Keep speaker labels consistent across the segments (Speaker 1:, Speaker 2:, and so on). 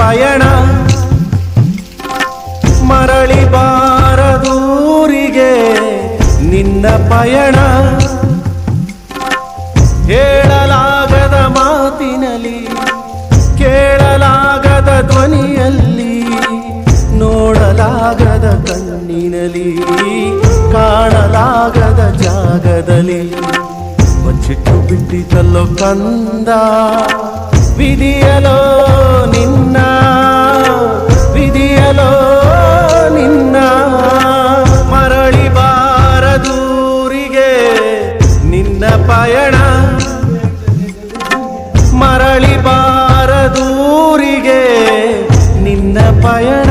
Speaker 1: ಪಯಣ. ಮರಳಿ ಬಾರದೂರಿಗೆ ನಿನ್ನ ಪಯಣ. ಹೇಳಲಾಗದ ಮಾತಿನಲ್ಲಿ, ಕೇಳಲಾಗದ ಧ್ವನಿಯಲ್ಲಿ, ನೋಡಲಾಗದ ಕಣ್ಣಿನಲ್ಲಿ, ಕಾಣಲಾಗದ ಜಾಗದಲ್ಲಿ. ಬಚ್ಚಿಟ್ಟು ಬಿಟ್ಟಿತಲ್ಲೋ ಕಂದ, ವಿಧಿಯಲೋ ವಿಧಿಯಲೋ ನಿನ್ನ ಮರಳಿ ಬಾರದೂರಿಗೆ ನಿನ್ನ ಪಯಣ. ಮರಳಿ ಬಾರದೂರಿಗೆ ನಿನ್ನ ಪಯಣ.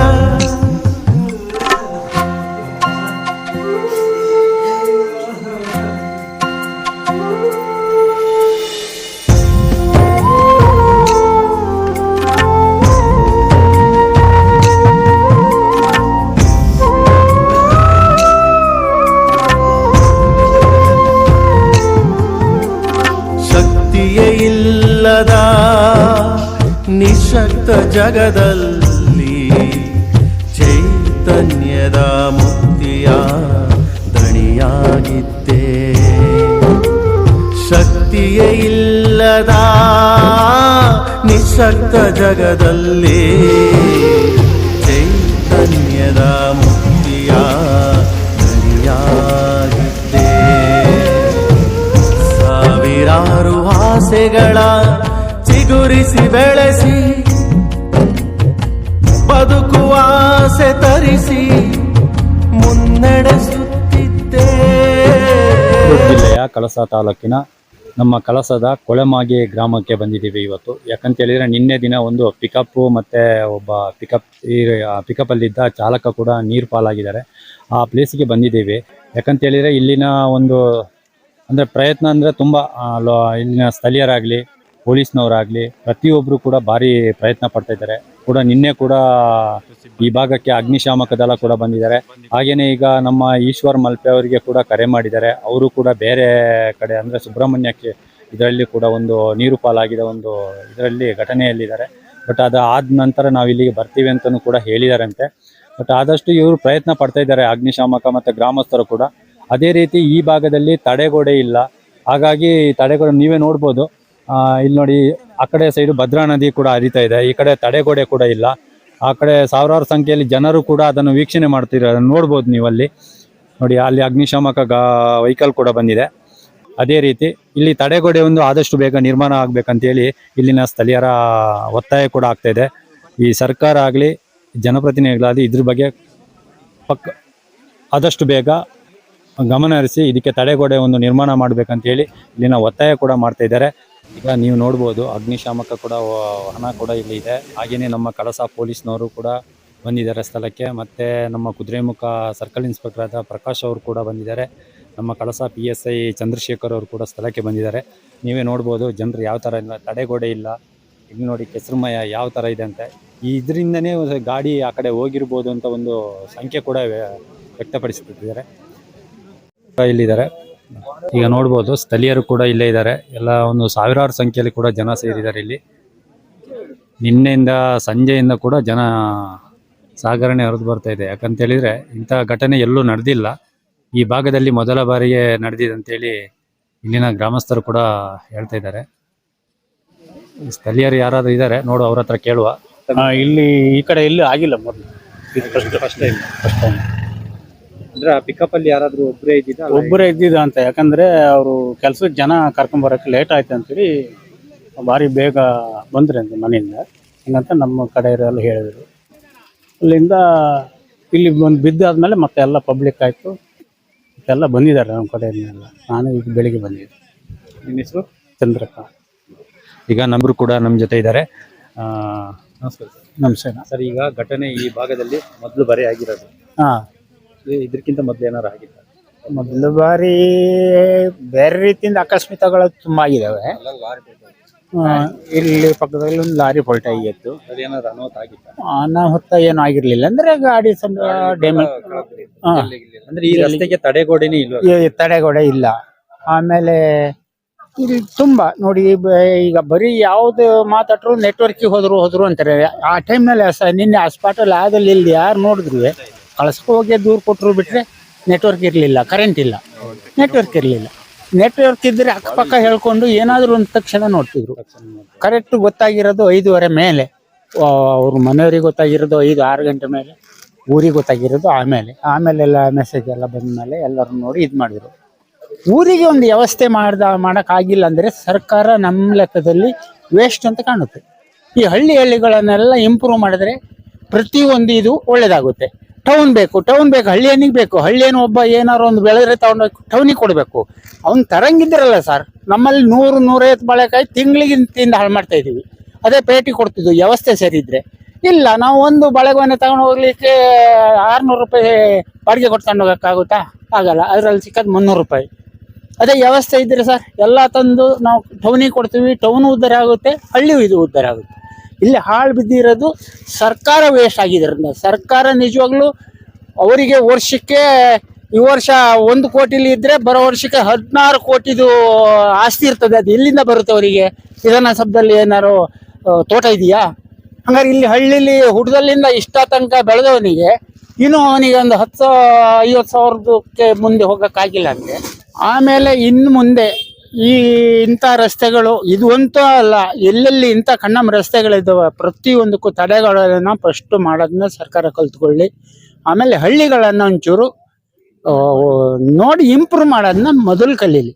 Speaker 1: ಶಕ್ತಿಯೇ ಇಲ್ಲದ ನಿಶಕ್ತ ಜಗದಲ್ಲಿ ಚೈತನ್ಯದ ಮುಕ್ತಿಯ ದಣಿಯಾಗಿದ್ದೆ. ಶಕ್ತಿಯೇ ಇಲ್ಲದ ನಿಶಕ್ತ ಜಗದಲ್ಲಿ ಆಸೆಗಳ ಚಿಗುರಿಸಿ ಬೆಳೆಸಿ ಬದುಕುವ ಆಸೆ ತರಿಸಿ ಮುನ್ನಡೆಸುತ್ತಿದ್ದೆ.
Speaker 2: ಜಿಲ್ಲೆಯ ಕಳಸ ತಾಲೂಕಿನ ನಮ್ಮ ಕಳಸದ ಕೊಳೆಮಾಗಿ ಗ್ರಾಮಕ್ಕೆ ಬಂದಿದ್ದೀವಿ ಇವತ್ತು. ಯಾಕಂತ ಹೇಳಿದ್ರೆ ನಿನ್ನೆ ದಿನ ಒಂದು ಪಿಕಪ್ಪು ಮತ್ತೆ ಒಬ್ಬ ಪಿಕಪ್ ಪಿಕಪ್ ಅಲ್ಲಿದ್ದ ಚಾಲಕ ಕೂಡ ನೀರು ಪಾಲಾಗಿದ್ದಾರೆ. ಆ ಪ್ಲೇಸಿಗೆ ಬಂದಿದ್ದೀವಿ. ಯಾಕಂತ ಹೇಳಿದ್ರೆ ಇಲ್ಲಿನ ಒಂದು ಅಂದ್ರೆ ಪ್ರಯತ್ನ ಅಂದ್ರೆ ತುಂಬಾ ಇಲ್ಲಿನ ಸ್ಥಳೀಯರಾಗಲಿ, ಪೊಲೀಸ್ನವರಾಗ್ಲಿ ಪ್ರತಿಯೊಬ್ಬರು ಕೂಡ ಭಾರಿ ಪ್ರಯತ್ನ ಪಡ್ತಾ ಇದ್ದಾರೆ. ಕೂಡ ನಿನ್ನೆ ಕೂಡ ಈ ಭಾಗಕ್ಕೆ ಅಗ್ನಿಶಾಮಕ ದಳ ಕೂಡ ಬಂದಿದ್ದಾರೆ. ಹಾಗೇನೆ ಈಗ ನಮ್ಮ ಈಶ್ವರ್ ಮಲ್ಪೆ ಅವರಿಗೆ ಕೂಡ ಕರೆ ಮಾಡಿದ್ದಾರೆ. ಅವರು ಕೂಡ ಬೇರೆ ಕಡೆ ಅಂದ್ರೆ ಸುಬ್ರಹ್ಮಣ್ಯಕ್ಕೆ ಇದರಲ್ಲಿ ಕೂಡ ಒಂದು ನೀರು ಪಾಲಾಗಿದ ಒಂದು ಇದರಲ್ಲಿ ಘಟನೆಯಲ್ಲಿದ್ದಾರೆ. ಬಟ್ ಅದು ಆದ ನಂತರ ನಾವು ಇಲ್ಲಿಗೆ ಬರ್ತೀವಿ ಅಂತಲೂ ಕೂಡ ಹೇಳಿದಾರಂತೆ. ಬಟ್ ಆದಷ್ಟು ಇವರು ಪ್ರಯತ್ನ ಪಡ್ತಾ ಇದ್ದಾರೆ ಅಗ್ನಿಶಾಮಕ ಮತ್ತು ಗ್ರಾಮಸ್ಥರು ಕೂಡ. ಅದೇ ರೀತಿ ಈ ಭಾಗದಲ್ಲಿ ತಡೆಗೋಡೆ ಇಲ್ಲ. ಹಾಗಾಗಿ ತಡೆಗೋಡೆ ನೀವೇ ನೋಡ್ಬೋದು. ಇಲ್ಲಿ ನೋಡಿ, ಆ ಕಡೆ ಸೈಡು ಭದ್ರಾ ನದಿ ಕೂಡ ಹರಿತಾ ಇದೆ. ಈ ಕಡೆ ತಡೆಗೋಡೆ ಕೂಡ ಇಲ್ಲ. ಆ ಕಡೆ ಸಾವಿರಾರು ಸಂಖ್ಯೆಯಲ್ಲಿ ಜನರು ಕೂಡ ಅದನ್ನು ವೀಕ್ಷಣೆ ಮಾಡ್ತಿರೋ ಅದನ್ನು ನೋಡ್ಬೋದು ನೀವು ಅಲ್ಲಿ ನೋಡಿ, ಅಲ್ಲಿ ಅಗ್ನಿಶಾಮಕ ಗಾ, ವೆಹಿಕಲ್ ಕೂಡ ಬಂದಿದೆ. ಅದೇ ರೀತಿ ಇಲ್ಲಿ ತಡೆಗೋಡೆ ಒಂದು ಆದಷ್ಟು ಬೇಗ ನಿರ್ಮಾಣ ಆಗಬೇಕಂತೇಳಿ ಇಲ್ಲಿನ ಸ್ಥಳೀಯರ ಒತ್ತಾಯ ಕೂಡ ಆಗ್ತಾ ಇದೆ. ಈ ಸರ್ಕಾರ ಆಗಲಿ, ಜನಪ್ರತಿನಿಧಿಗಳಾಗಲಿ ಇದ್ರ ಬಗ್ಗೆ ಪಕ್ಕ ಆದಷ್ಟು ಬೇಗ ಗಮನ ಹರಿಸಿ ಇದಕ್ಕೆ ತಡೆಗೋಡೆ ಒಂದು ನಿರ್ಮಾಣ ಮಾಡ್ಬೇಕಂತೇಳಿ ಇಲ್ಲಿನ ಒತ್ತಾಯ ಕೂಡ ಮಾಡ್ತಾ ಇದ್ದಾರೆ. ಈಗ ನೀವು ನೋಡ್ಬೋದು ಅಗ್ನಿಶಾಮಕ ಕೂಡ ಹಣ ಕೂಡ ಇಲ್ಲಿ ಇದೆ. ಹಾಗೆಯೇ ನಮ್ಮ ಕಳಸ ಪೊಲೀಸ್ನವರು ಕೂಡ ಬಂದಿದ್ದಾರೆ ಸ್ಥಳಕ್ಕೆ. ಮತ್ತು ನಮ್ಮ ಕುದುರೆಮುಖ ಸರ್ಕಲ್ ಇನ್ಸ್ಪೆಕ್ಟರ್ ಆದ ಪ್ರಕಾಶ್ ಅವರು ಕೂಡ ಬಂದಿದ್ದಾರೆ. ನಮ್ಮ Kalasa P S I Chandrashekar ಅವರು ಕೂಡ ಸ್ಥಳಕ್ಕೆ ಬಂದಿದ್ದಾರೆ. ನೀವೇ ನೋಡ್ಬೋದು ಜನರು ಯಾವ ಥರ ಇಲ್ಲ, ತಡೆಗೋಡೆ ಇಲ್ಲ. ಇಲ್ಲಿ ನೋಡಿ ಕೆಸರುಮಯ ಯಾವ ಥರ ಇದೆ ಅಂತ. ಇದರಿಂದನೇ ಗಾಡಿ ಆ ಕಡೆ ಹೋಗಿರ್ಬೋದು ಅಂತ ಒಂದು ಸಂಖ್ಯೆ ಕೂಡ ವ್ಯ- ವ್ಯಕ್ತಪಡಿಸುತ್ತಿದ್ದಾರೆ ಇಲ್ಲಿದ್ದಾರೆ. ಈಗ ನೋಡ್ಬೋದು ಸ್ಥಳೀಯರು ಕೂಡ ಇಲ್ಲೇ ಇದ್ದಾರೆ. ಎಲ್ಲ ಒಂದು ಸಾವಿರಾರು ಸಂಖ್ಯೆಯಲ್ಲಿ ಕೂಡ ಜನ ಸೇರಿದ್ದಾರೆ ಇಲ್ಲಿ. ನಿನ್ನೆಯಿಂದ ಸಂಜೆಯಿಂದ ಕೂಡ ಜನ ಸಾಗರಣೆ ಹರಿದು ಬರ್ತಾ ಇದೆ. ಯಾಕಂತ ಹೇಳಿದ್ರೆ ಇಂಥ ಘಟನೆ ಎಲ್ಲೂ ನಡೆದಿಲ್ಲ. ಈ ಭಾಗದಲ್ಲಿ ಮೊದಲ ಬಾರಿಗೆ ನಡೆದಿದೆ ಅಂತೇಳಿ ಇಲ್ಲಿನ ಗ್ರಾಮಸ್ಥರು ಕೂಡ ಹೇಳ್ತಾ ಇದ್ದಾರೆ. ಸ್ಥಳೀಯರು ಯಾರಾದ್ರೂ ಇದ್ದಾರೆ ನೋಡು ಅವ್ರ ಹತ್ರ ಕೇಳುವ.
Speaker 3: ಇಲ್ಲಿ ಈ ಕಡೆ ಎಲ್ಲೂ ಆಗಿಲ್ಲ ಮೊದಲು. ಇದು first
Speaker 2: first time
Speaker 3: first time
Speaker 2: ಅಂದ್ರೆ ಪಿಕಪ್ ಅಲ್ಲಿ ಯಾರಾದ್ರೂ ಒಬ್ಬರೇ ಇದ್ದಿದ್ದ
Speaker 3: ಒಬ್ಬರೇ ಇದ್ದಿದ್ದ ಅಂತ ಯಾಕಂದ್ರೆ ಅವರು ಕೆಲ್ಸಕ್ಕೆ ಜನ ಕರ್ಕೊಂಡ್ ಬರಕ್ಕೆ ಲೇಟ್ ಆಯ್ತು ಅಂತೇಳಿ ಭಾರಿ ಬೇಗ ಬಂದ್ರಿ ಅಂತ ಮನೆಯಿಂದ. ಹಿಂಗಂತ ನಮ್ಮ ಕಡೆ ಇರೋಲ್ಲ ಹೇಳಿದ್ರು. ಅಲ್ಲಿಂದ ಇಲ್ಲಿ ಬಂದು ಬಿದ್ದಾದ್ಮೇಲೆ ಮತ್ತೆ ಎಲ್ಲ ಪಬ್ಲಿಕ್ ಆಯ್ತು. ಎಲ್ಲ ಬಂದಿದ್ದಾರೆ ನಮ್ಮ ಕಡೆಯಿಂದೆಲ್ಲ. ನಾನು ಈಗ ಬೆಳಿಗ್ಗೆ ಬಂದಿದ್ದೆ.
Speaker 2: ನಿಮ್ಮ ಹೆಸರು?
Speaker 3: ಚಂದ್ರಪ್ಪ.
Speaker 2: ಈಗ ನಮ್ರು ಕೂಡ ನಮ್ಮ ಜೊತೆ ಇದ್ದಾರೆ. ನಮಸ್ಕಾರ ಸರ್.
Speaker 3: ನಮಸ್ಕಾರ
Speaker 2: ಸರ್ ಈಗ ಘಟನೆ ಈ ಭಾಗದಲ್ಲಿ ಮೊದಲು ಬರೆಯಾಗಿರೋದು
Speaker 3: ಹಾಂ.
Speaker 2: ಇದಕ್ಕಿಂತ ಮೊದಲು ಏನಾರು ಆಗಿಲ್ಲ
Speaker 4: ಮೊದಲ ಬಾರಿ ಬೇರೆ ರೀತಿಯಿಂದ ಆಕಸ್ಮಿಕಗಳು ತುಂಬಾ ಆಗಿದಾವೆ. ಆ, ಇಲ್ಲಿ ಪಕ್ಕದಲ್ಲಿ ಒಂದು ಲಾರಿ ಪಲ್ಟ ಆಗಿತ್ತು.
Speaker 2: ಅದೇನಾದ್ರು ಅನಾಹುತ
Speaker 4: ಏನು ಆಗಿರ್ಲಿಲ್ಲ. ಅಂದ್ರೆ ಗಾಡಿ ಸ್ವಲ್ಪ ಡ್ಯಾಮೇಜ್
Speaker 2: ಅಂದ್ರೆ ಈ ರಸ್ತೆಗೆ ತಡೆಗೋಡೆನೇ ಇಲ್ವಾ
Speaker 4: ತಡೆಗೋಡೆ ಇಲ್ಲ. ಆಮೇಲೆ ಇಲ್ಲಿ ತುಂಬಾ ನೋಡಿ ಈಗ ಬರೀ ಯಾವ್ದು ಮಾತಾಡ್ರು ನೆಟ್ವರ್ಕ್ ಹೋದ್ರು ಹೋದ್ರು ಅಂತಾರೆ. ಆ ಟೈಮ್ನಲ್ಲಿ ನಿನ್ನೆ ಆ ಸ್ಪಾಟಲ್ಲಿ ಆದಲ್ಲಿ ಇಲ್ಲಿ ಯಾರು ನೋಡಿದ್ರು? ಕಳ್ಸ್ಕೊ ಹೋಗಿ ದೂರ ಕೊಟ್ಟರು ಬಿಟ್ರೆ ನೆಟ್ವರ್ಕ್ ಇರಲಿಲ್ಲ ಕರೆಂಟ್ ಇಲ್ಲ. ನೆಟ್ವರ್ಕ್ ಇರಲಿಲ್ಲ. ನೆಟ್ವರ್ಕ್ ಇದ್ರೆ ಅಕ್ಕಪಕ್ಕ ಹೇಳ್ಕೊಂಡು ಏನಾದರೂ ಒಂದು ತಕ್ಷಣ ನೋಡ್ತಿದ್ರು. ಕರೆಕ್ಟ್ ಗೊತ್ತಾಗಿರೋದು ಐದೂವರೆ ಮೇಲೆ. ಅವ್ರ ಮನೆಯವ್ರಿಗೆ ಗೊತ್ತಾಗಿರೋದು ಐದು, ಆರು ಗಂಟೆ ಮೇಲೆ. ಊರಿಗೆ ಗೊತ್ತಾಗಿರೋದು ಆಮೇಲೆ. ಆಮೇಲೆ ಎಲ್ಲ ಮೆಸೇಜ್ ಎಲ್ಲ ಬಂದ ಮೇಲೆ ಎಲ್ಲರೂ ನೋಡಿ ಇದು ಮಾಡಿದ್ರು. ಊರಿಗೆ ಒಂದು ವ್ಯವಸ್ಥೆ ಮಾಡ್ದ, ಮಾಡೋಕ್ಕಾಗಿಲ್ಲ ಅಂದರೆ ಸರ್ಕಾರ ನಮ್ಮ ಲೆಕ್ಕದಲ್ಲಿ ವೇಸ್ಟ್ ಅಂತ ಕಾಣುತ್ತೆ. ಈ ಹಳ್ಳಿ ಹಳ್ಳಿಗಳನ್ನೆಲ್ಲ ಇಂಪ್ರೂವ್ ಮಾಡಿದ್ರೆ ಪ್ರತಿಯೊಂದು ಇದು ಒಳ್ಳೇದಾಗುತ್ತೆ. ಟೌನ್ ಬೇಕು ಟೌನ್ ಬೇಕು, ಹಳ್ಳಿಯನಿಗೆ ಬೇಕು ಹಳ್ಳಿಯನ್ನು ಒಬ್ಬ ಏನಾರು ಒಂದು ಬೆಳೆದ್ರೆ ತಗೊಂಡೋಗಿ ಟೌನಿಗೆ ಕೊಡಬೇಕು. ಅವ್ನು ತರಂಗಿದ್ರಲ್ಲ ಸರ್ ನಮ್ಮಲ್ಲಿ ನೂರು, ನೂರೈವತ್ತು ಬಾಳೆಕಾಯಿ ತಿಂದು ಹಾಳು ಮಾಡ್ತಾ ಇದೀವಿ ಅದೇ ಪೇಟಿ ಕೊಡ್ತಿದ್ವು ವ್ಯವಸ್ಥೆ ಸರಿ ಇದ್ರೆ. ಇಲ್ಲ, ನಾವು ಒಂದು ಬಾಳೆಗೊನೆ ತಗೊಂಡು ಹೋಗ್ಲಿಕ್ಕೆ ಆರುನೂರು ರೂಪಾಯಿ ಬಾಡಿಗೆ ಕೊಟ್ಟು ತಗೊಂಡು ಹೋಗೋಕ್ಕಾಗುತ್ತಾ? ಆಗಲ್ಲ, ಅದರಲ್ಲಿ ಸಿಕ್ಕದು ಮುನ್ನೂರು ರೂಪಾಯಿ. ಅದೇ ವ್ಯವಸ್ಥೆ ಇದ್ದರೆ ಸರ್ ಎಲ್ಲ ತಂದು ನಾವು ಟೌನಿಗೆ ಕೊಡ್ತೀವಿ ಟೌನು ಉದ್ದಾರ ಆಗುತ್ತೆ, ಹಳ್ಳಿಯೂ ಇದು ಉದ್ಧಾರ ಆಗುತ್ತೆ. ಇಲ್ಲಿ ಹಾಳು ಬಿದ್ದಿರೋದು ಸರ್ಕಾರ ವೇಸ್ಟ್ ಆಗಿದ್ರಿಂದ. ಸರ್ಕಾರ ನಿಜವಾಗ್ಲೂ ಅವರಿಗೆ ವರ್ಷಕ್ಕೆ ಈ ವರ್ಷ ಒಂದು ಕೋಟಿಲಿ ಇದ್ದರೆ ಬರೋ ವರ್ಷಕ್ಕೆ ಹದಿನಾರು ಕೋಟಿದು ಆಸ್ತಿ ಇರ್ತದೆ. ಅದು ಎಲ್ಲಿಂದ ಬರುತ್ತೆ ಅವರಿಗೆ? ವಿಧಾನಸಭದಲ್ಲಿ ಏನಾರು ಆ, ತೋಟ ಇದೆಯಾ? ಹಂಗಾರೆ ಇಲ್ಲಿ ಹಳ್ಳಿಲಿ ಹುಡ್ದಲ್ಲಿಂದ ಇಷ್ಟ ತನಕ ಬೆಳೆದವನಿಗೆ ಇನ್ನು ಅವನಿಗೆ ಒಂದು ಹತ್ತು ಐವತ್ತು ಸಾವಿರದಕ್ಕೆ ಮುಂದೆ ಹೋಗೋಕ್ಕಾಗಿಲ್ಲ ಅಂದರೆ ಆಮೇಲೆ ಇನ್ನು ಮುಂದೆ ಈ ಇಂಥ ರಸ್ತೆಗಳು ಇದು ಅಂತೂ ಅಲ್ಲ, ಎಲ್ಲೆಲ್ಲಿ ಇಂಥ ಕಣ್ಣಮ್ಮ ರಸ್ತೆಗಳಿದ್ದಾವೆ ಪ್ರತಿಯೊಂದಕ್ಕೂ ತಡೆಗಳನ್ನು ಫಸ್ಟ್ ಮಾಡೋದನ್ನ ಸರ್ಕಾರ ಕಲ್ತ್ಕೊಳ್ಳಿ. ಆಮೇಲೆ ಹಳ್ಳಿಗಳನ್ನು ಒಂಚೂರು ನೋಡಿ ಇಂಪ್ರೂವ್ ಮಾಡೋದನ್ನ ಮೊದಲು ಕಲೀಲಿ.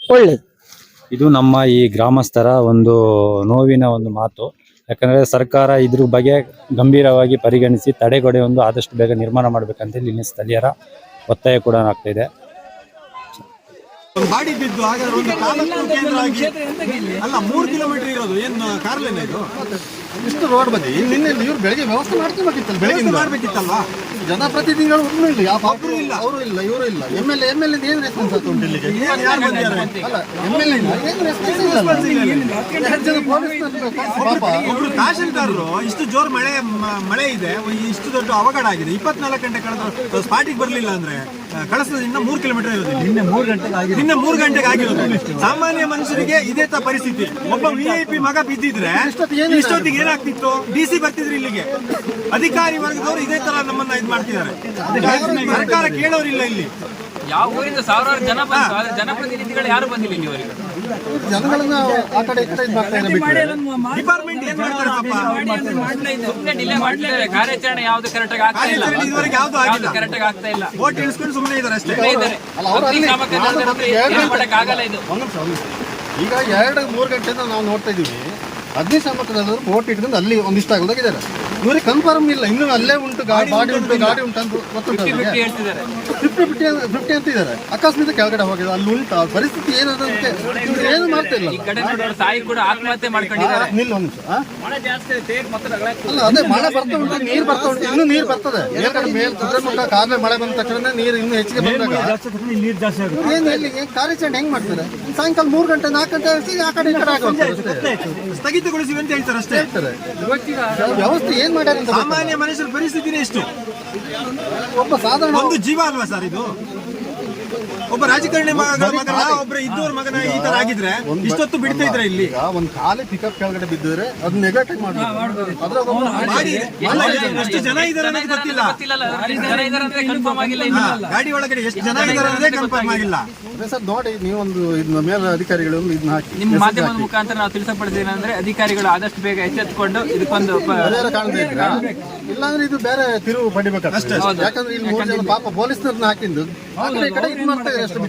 Speaker 4: ಒಳ್ಳೇದು.
Speaker 2: ಇದು ನಮ್ಮ ಈ ಗ್ರಾಮಸ್ಥರ ಒಂದು ನೋವಿನ ಒಂದು ಮಾತು. ಯಾಕಂದ್ರೆ ಸರ್ಕಾರ ಇದ್ರ ಬಗ್ಗೆ ಗಂಭೀರವಾಗಿ ಪರಿಗಣಿಸಿ ತಡೆಗೋಡೆ ಒಂದು ಆದಷ್ಟು ಬೇಗ ನಿರ್ಮಾಣ ಮಾಡ್ಬೇಕಂತ ಇಲ್ಲಿನ ಸ್ಥಳೀಯರ ಒತ್ತಾಯ ಕೂಡ ಆಗ್ತಾ
Speaker 5: ಒಂದು ಬಿದ್ದು ಹಾಗಾದ್ರೆ ಒಂದು ತಾಲೂಕು ಕೇಂದ್ರ ಆಗಿ ಅಲ್ಲ ಮೂರು ಕಿಲೋಮೀಟರ್ ಇರೋದು ಏನು ಕಾರ್ಲೇನ ಇದು?
Speaker 6: ಇಷ್ಟು ರೋಡ್ ಬಂದಿ ನಿನ್ನೆ ಇವ್ರು ಬೆಳಗ್ಗೆ ವ್ಯವಸ್ಥೆ ಮಾಡ್ಕೋಬೇಕಿತ್ತಲ್ಲ ಬೆಳಗ್ಗೆ
Speaker 5: ಮಾಡ್ಬೇಕಿತ್ತಲ್ವಾ?
Speaker 6: ಜನಪ್ರತಿನಿಧಿಗಳು ಒಬ್ಬರು ಇಲ್ಲ ಯಾವ
Speaker 5: ಇಲ್ಲ.
Speaker 6: ಅವರು ಇಲ್ಲ ಇವರು ಇಲ್ಲ. ಎಂ ಎಲ್ ಎಂ ಎಲ್ ಏನು ರೆಸ್ಪಾನ್ಸ್ ಆಗ್ತಾ ಉಂಟು ಇಲ್ಲಿಗೆ
Speaker 5: ಏನ್ ಯಾರು ಬಂದಿದ್ದಾರೆ?
Speaker 6: ಅಲ್ಲ ಎಂ ಎಲ್ ಏನು ರೆಸ್ಪಾನ್ಸ್
Speaker 5: ಒಬ್ರು ತಹಶೀಲ್ದಾರರು ಇಷ್ಟು ಜೋರ್ ಮಳೆ ಮಳೆ ಇದೆ ಇಷ್ಟು ದೊಡ್ಡ ಅವಘಡ ಆಗಿದೆ. ಇಪ್ಪತ್ನಾಲ್ಕು ಗಂಟೆ ಕಳೆದ ಸ್ಪಾಟಿಗೆ ಬರಲಿಲ್ಲ ಅಂದ್ರೆ ಕಳಸದಿಂದ ಮೂರು ಕಿಲೋಮೀಟರ್ ಇರೋದು ನಿನ್ನೆ ಮೂರು ಗಂಟೆಗೆ ಆಗಿದೆ ನಿನ್ನೆ ಮೂರು ಗಂಟೆಗೆ ಆಗಿರೋದು. ಸಾಮಾನ್ಯ ಮನುಷ್ಯರಿಗೆ ಇದೇ ತ ಪರಿಸ್ಥಿತಿ. ಒಬ್ಬ ವಿ ಐ ಪಿ ಮಗ ಬಿದ್ದಿದ್ರೆ ಇಷ್ಟೊತ್ತಿಗೆ ಏನಾಗ್ತಿತ್ತು? ಡಿ ಸಿ ಬರ್ತಿದ್ರು ಇಲ್ಲಿಗೆ. ಅಧಿಕಾರಿ ವರ್ಗದವರು ಇದೇ ತರ ನಮ್ಮನ್ನ ಇದು ಮಾಡ್ತಿದ್ದಾರೆ. ಸರ್ಕಾರ ಕೇಳೋರಿಲ್ಲ ಇಲ್ಲಿ
Speaker 7: ಯಾವ ಊರಿಂದ ಸಾವಿರಾರು ಜನ ಆದ್ರೆ ಜನಪ್ರತಿನಿಧಿಗಳು ಯಾರು ಬಂದಿಲ್ಲ ಇಲ್ಲಿವರೆಗೆ?
Speaker 6: ಜನಗಳನ್ನ ಆ ಕಡೆ ಈ ಕಡೆ ಇದು ಮಾಡ್ತಾ ಇದ್ದಾರೆ ಬಿಟ್ಟರೆ
Speaker 5: ಡಿಪಾರ್ಟ್ಮೆಂಟ್ ಏನ್ ಮಾಡ್ತಾರೆ ಪಾಪ
Speaker 7: ಸುಮ್ಮನೆ ಡಿಲೇ ಮಾಡ್ತಿದ್ದಾರೆ ಕಾರ್ಯಾಚರಣೆ ಯಾವ್ದು ಕರೆಕ್ಟ್ ಆಗಿ ಆಗ್ತಾ ಇಲ್ಲ.
Speaker 5: ಕಾರ್ಯಾಚರಣೆ ಇದುವರೆಗೆ ಯಾವ್ದು ಆಗಿಲ್ಲ.
Speaker 7: ಕರೆಕ್ಟ್ ಆಗಿ ಆಗ್ತಾ ಇಲ್ಲ.
Speaker 5: ಓಟ್ ಇಳಿಸ್ಕೊಂಡು ಸುಮ್ಮನೆ ಇದ್ದಾರೆ ಅಷ್ಟೇ.
Speaker 7: ಇದ್ದಾರೆ. ಏನು ಮಾಡಕ್ ಆಗಲ್ಲ ಇದು.
Speaker 6: ಒಂದು ನಿಮಿಷ ಒಂದು ನಿಮಿಷ. ಈಗ ಎರಡು ಮೂರು ಗಂಟೆಯಿಂದ ನಾವು ನೋಡ್ತಾ ಇದೀವಿ ಅಗ್ನಿಶಾಮಕ ದಳದವರು ಬೋಟ್ ಇಟ್ಕೊಂಡು ಅಲ್ಲಿ ಒಂದಿಷ್ಟ ಆಗೋದಾಗಿದ್ದಾರೆ ಇವ್ರಿಗೆ ಕನ್ಫರ್ಮ್ ಇಲ್ಲ. ಇನ್ನು ಅಲ್ಲೇ ಉಂಟು ಗಾಡಿ ಗಾಡಿ ಉಂಟು ಗಾಡಿ ಉಂಟು ಅಂತ ಗೊತ್ತುಂಟು ಫಿಫ್ಟಿ ಫಿಫ್ಟಿ ಫಿಫ್ಟಿ ಅಂತ ಇದ್ದಾರೆ. ಅಕಸ್ಮಾತ್ ಕೆಳಗಡೆ ಹೋಗಿದೆ ಅಲ್ಲಿ ಉಂಟು. ಪರಿಸ್ಥಿತಿ ಏನಾದಂತೆ ಇವ್ರು ಏನು ಮಾಡ್ತಾ ಇಲ್ಲ.
Speaker 7: ಈ ಕಡೆ ನೋಡೋರು ತಾಯಿ ಕೂಡ ಆತ್ಮಹತ್ಯೆ ಮಾಡ್ಕೊಂಡಿದ್ದಾರೆ.
Speaker 6: ನಿಲ್ಲ ಒಂದು ನಿಮಿಷ
Speaker 7: ಜಾಸ್ತಿ ತೇಗ್ ಮತ್ತೆ ರಗಳೆ
Speaker 6: ಅಲ್ಲ ಅದೇ ಮಳೆ ಬರ್ತಾ ಉಂಟು ನೀರು ಬರ್ತಾ ಉಂಟು ಇನ್ನು ನೀರು ಬರ್ತದೆ. ಮೇಲ್ಗಡೆ ಮೇಲ್ ಕುದುರೆಮುಖ ಕಾಲೇ ಮಳೆ ಬಂದ ತಕ್ಷಣ ನೀರು ಇನ್ನು ಹೆಚ್ಚಿಗೆ ಬಂದಾಗ. ಏನು ಇಲ್ಲಿ ಏನ್ ಕಾರ್ಯಾಚರಣೆ ಹೆಂಗ್ ಮಾಡ್ತಾರೆ? ಸಾಯಂಕಾಲ ಮೂರು ಗಂಟೆ ನಾಲ್ಕು ಗಂಟೆ ಆ ಕಡೆ ಈ ಕಡೆ ಆಗೋಗ್ತದೆ
Speaker 5: ಸ್ಥಗಿತಗೊಳಿಸಿ ಅಂತ ಹೇಳ್ತಾರೆ ಅಷ್ಟೇ.
Speaker 6: ಹೇಳ್ತಾರೆ ವ್ಯವಸ್ಥೆ ಏನ್
Speaker 5: ಸಾಮಾನ್ಯ ಮನುಷ್ಯರ ಪರಿಸ್ಥಿತಿನೇ ಎಷ್ಟು
Speaker 6: ಒಬ್ಬ ಸಾಧಾರಣ
Speaker 5: ಒಂದು ಜೀವ ಅಲ್ವಾ ಸರ್ ಇದು? ಒಬ್ಬ ರಾಜಕಾರಣಿ ಮಗನ ಒಬ್ಬರ ಇದ್ದವ್ರ ಮಗನ ಈ ತರ ಆಗಿದ್ರೆ ಇಷ್ಟೊತ್ತು ಬಿಡ್ತಾ ಇದ್ರೆ ಇಲ್ಲಿ?
Speaker 6: ಈಗ ಒಂದ್ ಕಾಲೇ ಪಿಕಪ್ ಕೆಳಗಡೆ ಬಿದ್ದಿದ್ರೆ ಅದ್ ನೆಗ್ಲೆಕ್ಟ್ ಮಾಡ್ಬೇಕು.
Speaker 5: ಮಾಡಿ ಎಷ್ಟು ಜನ ಇದಾರೆ ಅನ್ನೋದು ಗೊತ್ತಿಲ್ಲ.
Speaker 7: ಜನ ಇದ್ದಾರೆ ಅಂದ್ರೆ ಕನ್ಫರ್ಮ್ ಆಗಿಲ್ಲ ಇನ್ನು
Speaker 5: ಗಾಡಿ ಒಳಗಡೆ ಎಷ್ಟು ಜನ ಇದಾರೆ ಅನ್ನೋದೇ ಕನ್ಫರ್ಮ್ ಆಗಿಲ್ಲ.
Speaker 6: ಅದೇ ಸರ್ ನೋಡಿ ನೀವೊಂದು ಇದನ್ನ ಮೇಲೆ ಅಧಿಕಾರಿಗಳು ಇದನ್ನ ಹಾಕಿ
Speaker 7: ನಿಮ್ಮ ಮಾಧ್ಯಮದ ಮುಖಾಂತರ ನಾವು ತಿಳಿಸಪಡಿಸಿದ್ರೆ ಅಧಿಕಾರಿಗಳು ಆದಷ್ಟು ಬೇಗ ಎಚ್ಚೆತ್ತುಕೊಂಡು ಇದಕ್ಕೊಂದು
Speaker 6: ಪರಿಹಾರ ಇಲ್ಲಾಂದ್ರೆ ಇದು ಬೇರೆ ತಿರುವು ಪಡಿಬೇಕು ಯಾಕಂದ್ರೆ ಇಲ್ಲಿ ಮೂರು ಜನ ಪಾಪ ಪೊಲೀಸ್ನವ್ರನ್ನ ಹಾಕಿದ್ದು.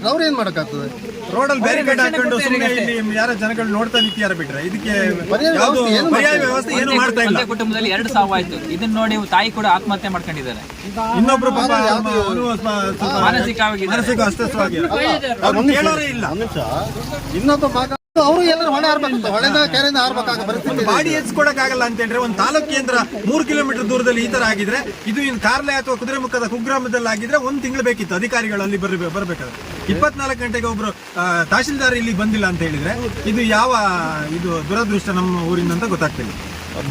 Speaker 6: ಅವ್ರು ಏನ್ ಮಾಡಕ್ಕಾಗ್ತದೆ?
Speaker 5: ರೋಡಲ್ಲಿ ಬ್ಯಾರಿಕೇಡ್ ಹಾಕೊಂಡು ಸುಮ್ಮನೆ ಇಲ್ಲಿ ಯಾರ ಜನಗಳು ನೋಡ್ತಾ ನಿಂತಿಯಾರ ಬಿಟ್ರೆ. ಇದಕ್ಕೆ
Speaker 6: ಪರ್ಯಾಯ
Speaker 5: ಯಾವ್ದು
Speaker 6: ವ್ಯವಸ್ಥೆ ಏನು
Speaker 5: ಪರ್ಯಾಯ ವ್ಯವಸ್ಥೆ ಏನು ಮಾಡ್ತಾ ಇಲ್ಲ.
Speaker 7: ಒಂದೇ ಕುಟುಂಬದಲ್ಲಿ ಎರಡು ಆಯ್ತು. ಇದನ್ನ ನೋಡಿ ತಾಯಿ ಕೂಡ ಆತ್ಮಹತ್ಯೆ ಮಾಡ್ಕೊಂಡಿದ್ದಾರೆ.
Speaker 5: ಇನ್ನೊಬ್ರು ಪಾಪ
Speaker 7: ಮಾನಸಿಕವಾಗಿ
Speaker 5: ಮಾನಸಿಕ ಅಸ್ವಸ್ಥವಾಗಿ ಅವ್ರು ಕೇಳೋರೇ ಇಲ್ಲ.
Speaker 6: ಒಂದ್ ಇನ್ನೊಬ್ಬ ಮಗ ಅವರು ಎಲ್ಲರೂ ಹೊಳೆ ಹಾರ್ಬೇಕು ಹೊಳೆದ ಕೆರೆಯಿಂದ ಹಾರ್ಬೇಕಾಗ ಪರಿಸ್ಥಿತಿ
Speaker 5: ಬಾಡಿ ಆಗಲ್ಲ ಅಂತ ಹೇಳಿದ್ರೆ ಒಂದು ತಾಲೂಕು ಕೇಂದ್ರ ಮೂರು ಕಿಲೋಮೀಟರ್ ದೂರದಲ್ಲಿ ಈ ತರ ಆಗಿದ್ರೆ ಇದು ಇನ್ ಕಾರ್ಲೆ ಅಥವಾ ಕುದುರೆಮುಖದ ಕುಗ್ರಾಮದಲ್ಲಿ ಆಗಿದ್ರೆ ಒಂದ್ ತಿಂಗಳು ಬೇಕಿತ್ತು. ಅಧಿಕಾರಿಗಳು ಅಲ್ಲಿ ಬರ್ಬೇಕು ಬರ್ಬೇಕಾದ್ರೆ ಇಪ್ಪತ್ನಾಲ್ಕು ಗಂಟೆಗೆ ಒಬ್ರು ತಹಶೀಲ್ದಾರ್ ಇಲ್ಲಿ ಬಂದಿಲ್ಲ ಅಂತ ಹೇಳಿದ್ರೆ ಇದು ಯಾವ ಇದು ದುರದೃಷ್ಟ ನಮ್ಮ ಊರಿಂದ ಅಂತ ಗೊತ್ತಾಗ್ತಿಲ್ಲ.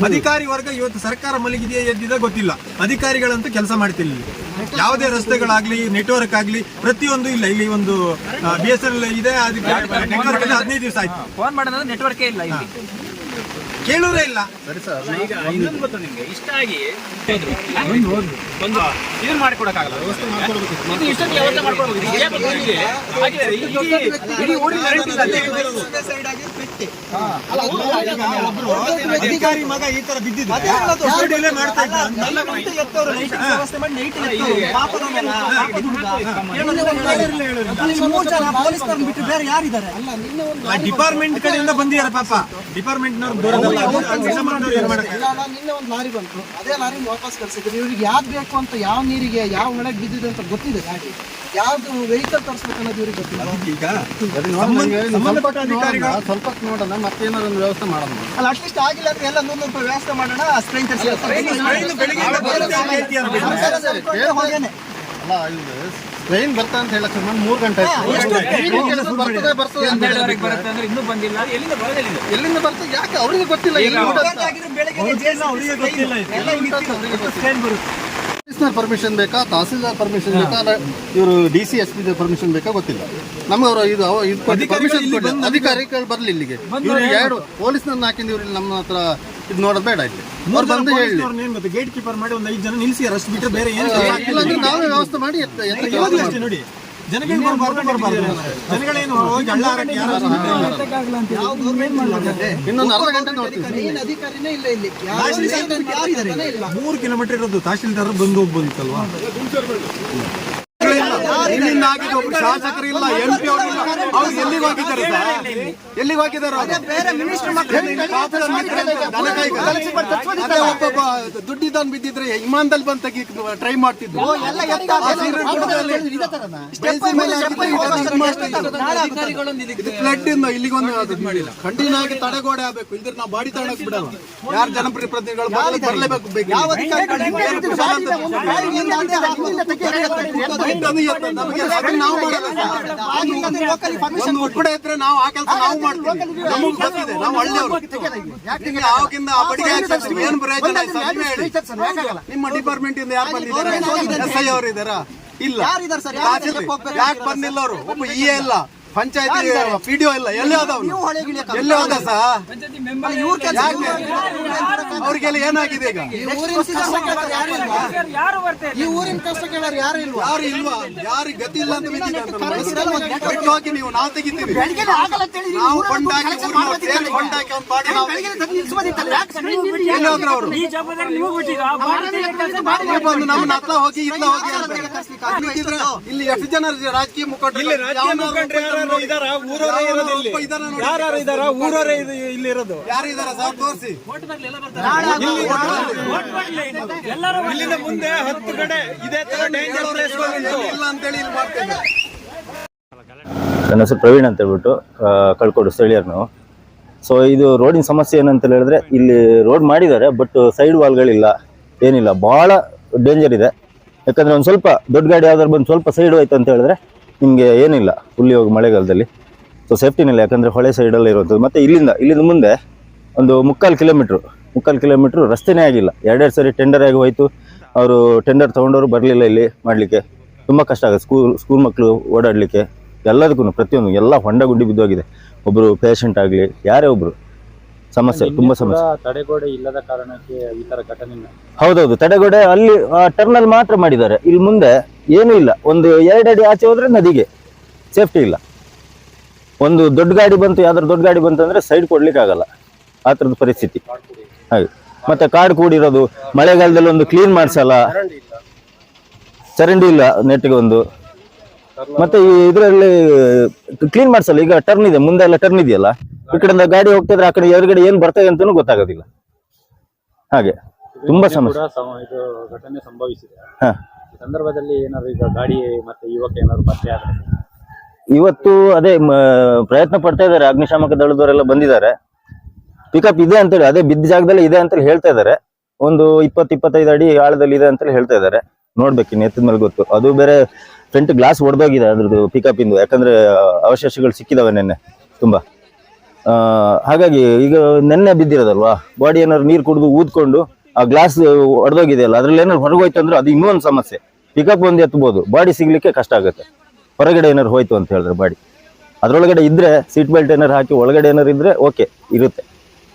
Speaker 5: ಅಧಿಕಾರಿ ವರ್ಗ ಇವತ್ತು ಸರ್ಕಾರ ಮಲಗಿದೆಯೇ ಎದ್ದಿದೆ ಗೊತ್ತಿಲ್ಲ. ಅಧಿಕಾರಿಗಳಂತೂ ಕೆಲಸ ಮಾಡ್ತಿರ್ಲಿಲ್ಲ. ಯಾವುದೇ ರಸ್ತೆಗಳಾಗ್ಲಿ ನೆಟ್ವರ್ಕ್ ಆಗ್ಲಿ ಪ್ರತಿಯೊಂದು ಇಲ್ಲ. ಇಲ್ಲಿ ಒಂದು ಬಿ ಎಸ್ ಎಲ್ ಇದೆ ಅದಕ್ಕೆ ನೆಟ್ವರ್ಕ್ ಹದಿನೈದು ದಿವಸ ಆಯ್ತು.
Speaker 7: ಫೋನ್ ಮಾಡೋದ್ರೆ ನೆಟ್ವರ್ಕೇ ಇಲ್ಲ ಇಲ್ಲಿ.
Speaker 5: ಕೇಳೋರೇ ಇಲ್ಲ
Speaker 7: ಈಗ ಇನ್ನೊಂದು ಗೊತ್ತಾ ನಿಮಗೆ ಇಷ್ಟ ಆಗಿ ಒಂದು ಏನು ಮಾಡ್ಕೊಡಕ್ಕಾಗಲ್ಲ. ಇದು. ಇದು ಇಡೀ- ಊರಿನ ಇದೆ.
Speaker 5: ಅಧಿಕಾರಿ ಮಗ ಈ ತರ ಮಾಡ್ತಾ. ಡಿಪಾರ್ಟ್ಮೆಂಟ್ ಕಡೆಯಿಂದ ಬಂದಿದ್ದಾರೆ ಪಾಪ. ಡಿಪಾರ್ಟ್ಮೆಂಟ್ ನವರು ಬರೋದಲ್ಲ
Speaker 6: ನಿನ್ನೆ ಒಂದು ಲಾರಿ ಬಂತು ಅದೇ ಲಾರಿ ವಾಪಸ್ ಕಳ್ಸಿದ್ರು ಇವ್ರಿಗೆ ಯಾವ್ದು ಬೇಕು ಅಂತ ಯಾವ ನೀರಿಗೆ ಯಾವ ಮಳೆಗೆ ಬಿದ್ದಿದೆ ಅಂತ ಗೊತ್ತಿದೆ ಗಾಡಿ ಯಾವ್ದು ವೆಹಿಕಲ್ ತರಿಸ್ಬೇಕು ಅನ್ನೋದು ಇವ್ರಿಗೆ ಗೊತ್ತಿಲ್ಲ ಸ್ವಲ್ಪ ನೋಡೋಣ ಮತ್ತೆ ಒಂದು ವ್ಯವಸ್ಥೆ ಮಾಡೋಣ
Speaker 8: ಅಲ್ಲ ಅಟ್ಲೀಸ್ಟ್ ಆಗಿಲ್ಲ ಅಂದ್ರೆ ಎಲ್ಲ ನೂರು ರೂಪಾಯಿ ವ್ಯವಸ್ಥೆ ಮಾಡೋಣ ಸ್ಟ್ರೈನ್
Speaker 5: ಬರುತ್ತೆ ಅಂತ
Speaker 6: ಅಲ್ಲ ಇದು ಟ್ರೈನ್ ಬರ್ತಾ ಅಂತ ಹೇಳಕ್ ಸುಮ್ಮನೆ ಮೂರು ಗಂಟೆ ಆಯ್ತು. ಈಗ ಕೆಲಸ ಬರ್ತದೆ ಬರ್ತದೆ ಅಂತ
Speaker 7: ಹನ್ನೆರಡುವರೆಗೆ
Speaker 6: ಹೇಳಿದ್ರು.
Speaker 7: ಬರುತ್ತೆ ಅಂದ್ರೆ ಇನ್ನೂ ಬಂದಿಲ್ಲ. ಎಲ್ಲಿಂದ ಬರೋದಿಲ್ಲ?
Speaker 6: ಎಲ್ಲಿಂದ? ಬರ್ತದೆ? ಯಾಕೆ? ಅವ್ರಿಗೆ ಗೊತ್ತಿಲ್ಲ. ಎಲ್ಲಿ ಊಟ ಅಂತ. ಕಮಿಷನರ್ ಪರ್ಮಿಷನ್ ಬೇಕಾ? ತಹಸೀಲ್ದಾರ್ ಪರ್ಮಿಷನ್ ಬೇಕಾ? ಇವರು D C S P permission ಬೇಕಾ ಗೊತ್ತಿಲ್ಲ. ನಮ್ಮವರು ಇದು ಪರ್ಮಿಷನ್ ಅಧಿಕಾರಿಗಳು ಬರ್ಲಿ ಇಲ್ಲಿಗೆ. ಇವ್ರು ಎರಡು ಪೊಲೀಸ್ನನ್ನ ಹಾಕಿಂದು ಇವ್ರು ಇಲ್ಲಿ ನಮ್ಮ ಹತ್ರ ಇದು ನೋಡೋದು ಬೇಡ ಇಲ್ಲಿ. ಅವ್ರು ಬಂದು ಹೇಳಿ.
Speaker 5: ಗೇಟ್ ಕೀಪರ್ ಮಾಡಿ ಒಂದು ಐದು ಜನ ನಿಲ್ಸಿ ಅಷ್ಟು ಬಿಟ್ಟರೆ ಬೇರೆ ಏನು
Speaker 6: ನಾವೇ ವ್ಯವಸ್ಥೆ ಮಾಡಿ
Speaker 5: ನೋಡಿ. ಜನಗಳಿಗೆ ಬರ್ಬಾರ್ದು. ಬರ್ಬಾರ್ದು ಜನಗಳೇನು ಹೋಗಿ ಹಳ್ಳ ಹಾರಕ್ಕೆ ಯಾರು
Speaker 6: ಇನ್ನೊಂದು ಅರ್ಧ ಗಂಟೆ ನೋಡ್ತೀವಿ.
Speaker 8: ಮೇನ್ ಅಧಿಕಾರಿನೇ ಇಲ್ಲ ಇಲ್ಲಿ. ಯಾರಿದ್ದಾರೆ ಇಲ್ಲ.
Speaker 5: ಮೂರು ಕಿಲೋಮೀಟರ್ ಇರೋದು ತಹಶೀಲ್ದಾರ್ ಬಂದು ಹೋಗ್ಬೋದಿತ್ತಲ್ವಾ ನಿನ್ನಿಂದ ಆಗಿದ್ದು ಒಬ್ರು ಶಾಸಕರು ಇಲ್ಲ ಎಂ ಪಿ ಅವರು ಇಲ್ಲ ಎಲ್ಲಿಗೆ ಹೋಗಿದ್ದಾರೆ ಎಲ್ಲಿಗೆ ಹೋಗಿದ್ದಾರೆ ಅವ್ರು?
Speaker 8: ಬೇರೆ ಮಿನಿಸ್ಟರ್
Speaker 5: ಪಾಪದ ಮಿತ್ರರು ದನ ಕಾಯ್ತಾರೆ. ಅದೇ ಒಬ್ಬೊಬ್ಬ ದುಡ್ಡಿದ್ದವನು ಬಿದ್ದಿದ್ರೆ ವಿಮಾನದಲ್ಲಿ ಬಂದ್ ತೆಗಿ ಟ್ರೈ ಮಾಡ್ತಿದ್ರು. ಇದು ಫ್ಲಡ್ ಇಂದ ಇಲ್ಲಿಗೊಂದು ಮಾಡಿಲ್ಲ. ಕಂಟಿನ್ಯೂ ಆಗಿ ತಡೆಗೋಡೆ ಆಗ್ಬೇಕು. ಇಲ್ದ್ರೆ ನಾವು ಬಾಡಿ ತಡಕ್ ಬಿಡಲ್ಲ. ಯಾರು ಜನಪ್ರತಿನಿಧಿಗಳು ಬರ್ಲೇಬೇಕು ಬೇಕು. ನಮಗೆ ನಾವು ಮಾಡಲ್ಲ ಒಕ್ಕಡೆ ಇದ್ರೆ ನಾವು ಆ ಕೆಲಸ ನಾವು ಮಾಡ್ತೀವಿ. ನಮಗೆ ಗೊತ್ತಿದೆ ನಾವು ಹಳ್ಳಿಯವರು. ಆ ಬಡಿಗೆ ಹಾಕ್ಸಿದ್ರೆ ಏನು ಪ್ರಯೋಜನ? ಹೇಳಿ. ನಿಮ್ಮ ಡಿಪಾರ್ಟ್ಮೆಂಟ್ ಇಂದ ಯಾರು ಬಂದಿದ್ದಾರೆ? ಎಸ್ ಐ ಅವರು ಇದ್ದಾರಾ? ಇಲ್ಲ? ಯಾಕೆ ಬಂದಿಲ್ಲ ಅವರು? ಒಬ್ಬ ಇ ಇಲ್ಲ. ಪಂಚಾಯತಿ ಪಿಡಿಒ ಇಲ್ಲ ಎಲ್ಲಿ ಹೋದವನು? ಎಲ್ಲಿ ಹೋದ ಅವ್ರಿಗೆಲ್ಲ ಏನಾಗಿದೆ ಈಗ?
Speaker 8: ಈ ಊರಿನ ಕಷ್ಟ ಕೇಳೋರು ಯಾರು ಇಲ್ವಾ? ಇಲ್ವಾ?
Speaker 5: ಯಾರಿಗೆ ಗತಿ ಇಲ್ಲ ಅಂತ. ಬಿಟ್ಟು ಹೋಗಿ ನೀವು ನಾವು ತೆಗಿತೀವಿ. ನಾವು ಕೊಂಡಾಕಿ ಹಾಕಿ ಊರ್ನವ್ರು ಸೇರಿ ಫಂಡ್ ಹಾಕಿ ಅವ್ನ ಪಾಡಿ ನಾವು ಎಲ್ಲಿ ಹೋದ್ರು ಅವರು? ನೀವು ಬಂದು ನಮ್ಮನ್ನ ಹತ್ರ ಹೋಗಿ ಇಲ್ಲ ಹೋಗಿ ಇಲ್ಲಿ ಎಷ್ಟು ಜನ ರಾಜಕೀಯ ಮುಖಂಡರು ಯಾರು ಇದಾರ? ಊರವರೇ ಇಲ್ಲಿ ಇರೋದು. ಯಾರು ಇದಾರ ಸರ್ ತೋರಿಸಿ. ಇಲ್ಲಿಂದ ಮುಂದೆ ಹತ್ತು ಕಡೆ ಇದೇ ತರ ಡೇಂಜರ್ ಪ್ಲೇಸ್ ಇಲ್ಲ ಅಂತೇಳಿ ಇಲ್ಲಿ ಮಾಡ್ತೇವೆ
Speaker 9: ನನ್ನ ಹೆಸರು ಪ್ರವೀಣ್ ಅಂತ ಹೇಳ್ಬಿಟ್ಟು ಕಳ್ಕೊಡು ಸ್ಥಳೀಯರು ನಾವು ಸೊ ಇದು ರೋಡಿನ ಸಮಸ್ಯೆ ಏನಂತ ಹೇಳಿದ್ರೆ ಇಲ್ಲಿ ರೋಡ್ ಮಾಡಿದ್ದಾರೆ ಬಟ್ ಸೈಡ್ ವಾಲ್ಗಳಿಲ್ಲ ಏನಿಲ್ಲ. ಭಾಳ ಡೇಂಜರ್ ಇದೆ. ಯಾಕಂದ್ರೆ ಒಂದು ಸ್ವಲ್ಪ ದೊಡ್ಡ ಗಾಡಿ ಯಾವ್ದಾದ್ರು ಬಂದು ಸ್ವಲ್ಪ ಸೈಡ್ ಹೋಯ್ತು ಅಂತ ಹೇಳಿದ್ರೆ ನಿಮಗೆ ಏನಿಲ್ಲ ಹುಲ್ಲಿ ಹೋಗಿ ಮಳೆಗಾಲದಲ್ಲಿ. ಸೊ ಸೇಫ್ಟಿನಿಲ್ಲ ಯಾಕಂದರೆ ಹೊಳೆ ಸೈಡಲ್ಲಿ ಇರೋದು ಮತ್ತು ಇಲ್ಲಿಂದ ಇಲ್ಲಿಂದ ಮುಂದೆ ಒಂದು ಮುಕ್ಕಾಲು ಕಿಲೋಮೀಟ್ರು ಮುಕ್ಕಾಲು ಕಿಲೋಮೀಟ್ರು ರಸ್ತೆನೇ ಆಗಿಲ್ಲ. ಎರಡೆರಡು ಸರಿ ಟೆಂಡರ್ ಆಗಿ ಹೋಯಿತು. ಅವರು ಟೆಂಡರ್ ತೊಗೊಂಡವರು ಬರಲಿಲ್ಲ ಇಲ್ಲಿ ಮಾಡಲಿಕ್ಕೆ. ತುಂಬ ಕಷ್ಟ ಆಗುತ್ತೆ. ಸ್ಕೂಲ್ ಸ್ಕೂಲ್ ಮಕ್ಕಳು ಓಡಾಡಲಿಕ್ಕೆ ಎಲ್ಲದಕ್ಕೂ ಪ್ರತಿಯೊಂದು ಎಲ್ಲ ಹೊಂಡ ಗುಡ್ಡಿ ಬಿದ್ದೋಗಿದೆ ಒಬ್ಬರು ಪೇಷಂಟ್ ಆಗಲಿ ಯಾರೇ ಒಬ್ಬರು ಸಮಸ್ಯೆ ತುಂಬ ಸಮಸ್ಯೆ.
Speaker 2: ತಡೆಗೋಡೆ ಇಲ್ಲದ ಕಾರಣಕ್ಕೆ ಈ ಥರ ಘಟನೆ
Speaker 9: ಹೌದೌದು ತಡೆಗೋಡೆ ಅಲ್ಲಿ ಟರ್ನಲ್ ಮಾತ್ರ ಮಾಡಿದ್ದಾರೆ. ಇಲ್ಲಿ ಮುಂದೆ ಏನೂ ಇಲ್ಲ. ಒಂದು ಎರಡು ಅಡಿ ಆಚೆ ಹೋದ್ರೆ ನದಿಗೆ. ಸೇಫ್ಟಿ ಇಲ್ಲ. ಒಂದು ದೊಡ್ಡ ಗಾಡಿ ಬಂತು ಯಾವ್ದಾದ್ರು ದೊಡ್ಡ ಗಾಡಿ ಬಂತು ಅಂದ್ರೆ ಸೈಡ್ ಕೊಡ್ಲಿಕ್ಕೆ ಆಗಲ್ಲ ಆ ಥರದ ಪರಿಸ್ಥಿತಿ. ಹಾಗೆ. ಮತ್ತೆ ಕಾಡು ಕೂಡಿರೋದು ಮಳೆಗಾಲದಲ್ಲಿ ಒಂದು ಕ್ಲೀನ್ ಮಾಡಿಸಲ್ಲ. ಚರಂಡಿ ಇಲ್ಲ ನೆಟ್ಟಿಗೆ ಒಂದು. ಮತ್ತೆ ಈ ಇದರಲ್ಲಿ ಕ್ಲೀನ್ ಮಾಡಿಸಲ್ಲ. ಈಗ ಟರ್ನ್ ಇದೆ ಮುಂದೆ ಎಲ್ಲ ಟರ್ನ್ ಇದೆಯಲ್ಲ? ಈ ಕಡೆಯಿಂದ ಗಾಡಿ ಹೋಗ್ತಿದ್ರೆ ಆ ಕಡೆ ಎದುರುಗಡೆ ಏನು ಬರ್ತದೆ ಅಂತಾನೂ ಗೊತ್ತಾಗೋದಿಲ್ಲ. ಹಾಗೆ. ತುಂಬಾ ಸಮಸ್ಯೆ.
Speaker 2: ಘಟನೆ ಸಂಭವಿಸಿದೆ. ಸಂದರ್ಭದಲ್ಲಿ ಏನಾದ್ರು ಈಗ ಗಾಡಿ ಮತ್ತೆ ಯುವಕ ಏನಾದ್ರು ಪತ್ತೆ ಆದ್ರೆ?
Speaker 9: ಇವತ್ತು ಅದೇ ಮ- ಪ್ರಯತ್ನ ಪಡ್ತಾ ಇದ್ದಾರೆ. ಅಗ್ನಿಶಾಮಕ ದಳದವರೆಲ್ಲ ಬಂದಿದ್ದಾರೆ. ಪಿಕಪ್ ಇದೆ ಅಂತೇಳಿ ಅದೇ ಬಿದ್ದ ಜಾಗದಲ್ಲಿ ಇದೆ ಅಂತ ಹೇಳ್ತಾ ಇದ್ದಾರೆ. ಒಂದು ಇಪ್ಪತ್ತು ಇಪ್ಪತ್ತೈದು ಅಡಿ ಆಳದಲ್ಲಿ ಇದೆ ಅಂತೇಳಿ ಹೇಳ್ತಾ ಇದ್ದಾರೆ. ನೋಡ್ಬೇಕು ಇನ್ನು ಮೇಲೆ ಗೊತ್ತು. ಅದು ಬೇರೆ ಫ್ರಂಟ್ ಗ್ಲಾಸ್ ಒಡ್ದೋಗಿದೆ ಅದ್ರದ್ದು ಪಿಕಪ್ ಇಂದು. ಯಾಕಂದ್ರೆ ಅವಶೇಷಗಳು ಸಿಕ್ಕಿದಾವೆ ನೆನ್ನೆ ತುಂಬಾ. ಆ, ಹಾಗಾಗಿ ಈಗ ನೆನ್ನೆ ಬಿದ್ದಿರೋದಲ್ವಾ? ಬಾಡಿ ಏನಾದ್ರು ನೀರು ಕುಡಿದು ಊದ್ಕೊಂಡು ಆ ಗ್ಲಾಸ್ ಒಡೆದೋಗಿದೆಯಲ್ಲ ಅದ್ರಲ್ಲಿ ಏನಾದ್ರು ಹೊರಗೋಯ್ತು ಅಂದ್ರೆ ಅದು ಇನ್ನೂ ಒಂದು ಸಮಸ್ಯೆ. ಪಿಕಪ್ ಒಂದು ಎತ್ಬೋದು. ಬಾಡಿ ಸಿಗ್ಲಿಕ್ಕೆ ಕಷ್ಟ ಆಗುತ್ತೆ. ಹೊರಗಡೆ ಏನಾರು ಹೋಯ್ತು ಅಂತ ಹೇಳಿದ್ರೆ ಬಾಡಿ. ಅದರೊಳಗಡೆ ಇದ್ರೆ ಸೀಟ್ ಬೆಲ್ಟ್ ಏನಾರು ಹಾಕಿ ಒಳಗಡೆ ಏನಾರು ಇದ್ರೆ ಓಕೆ ಇರುತ್ತೆ.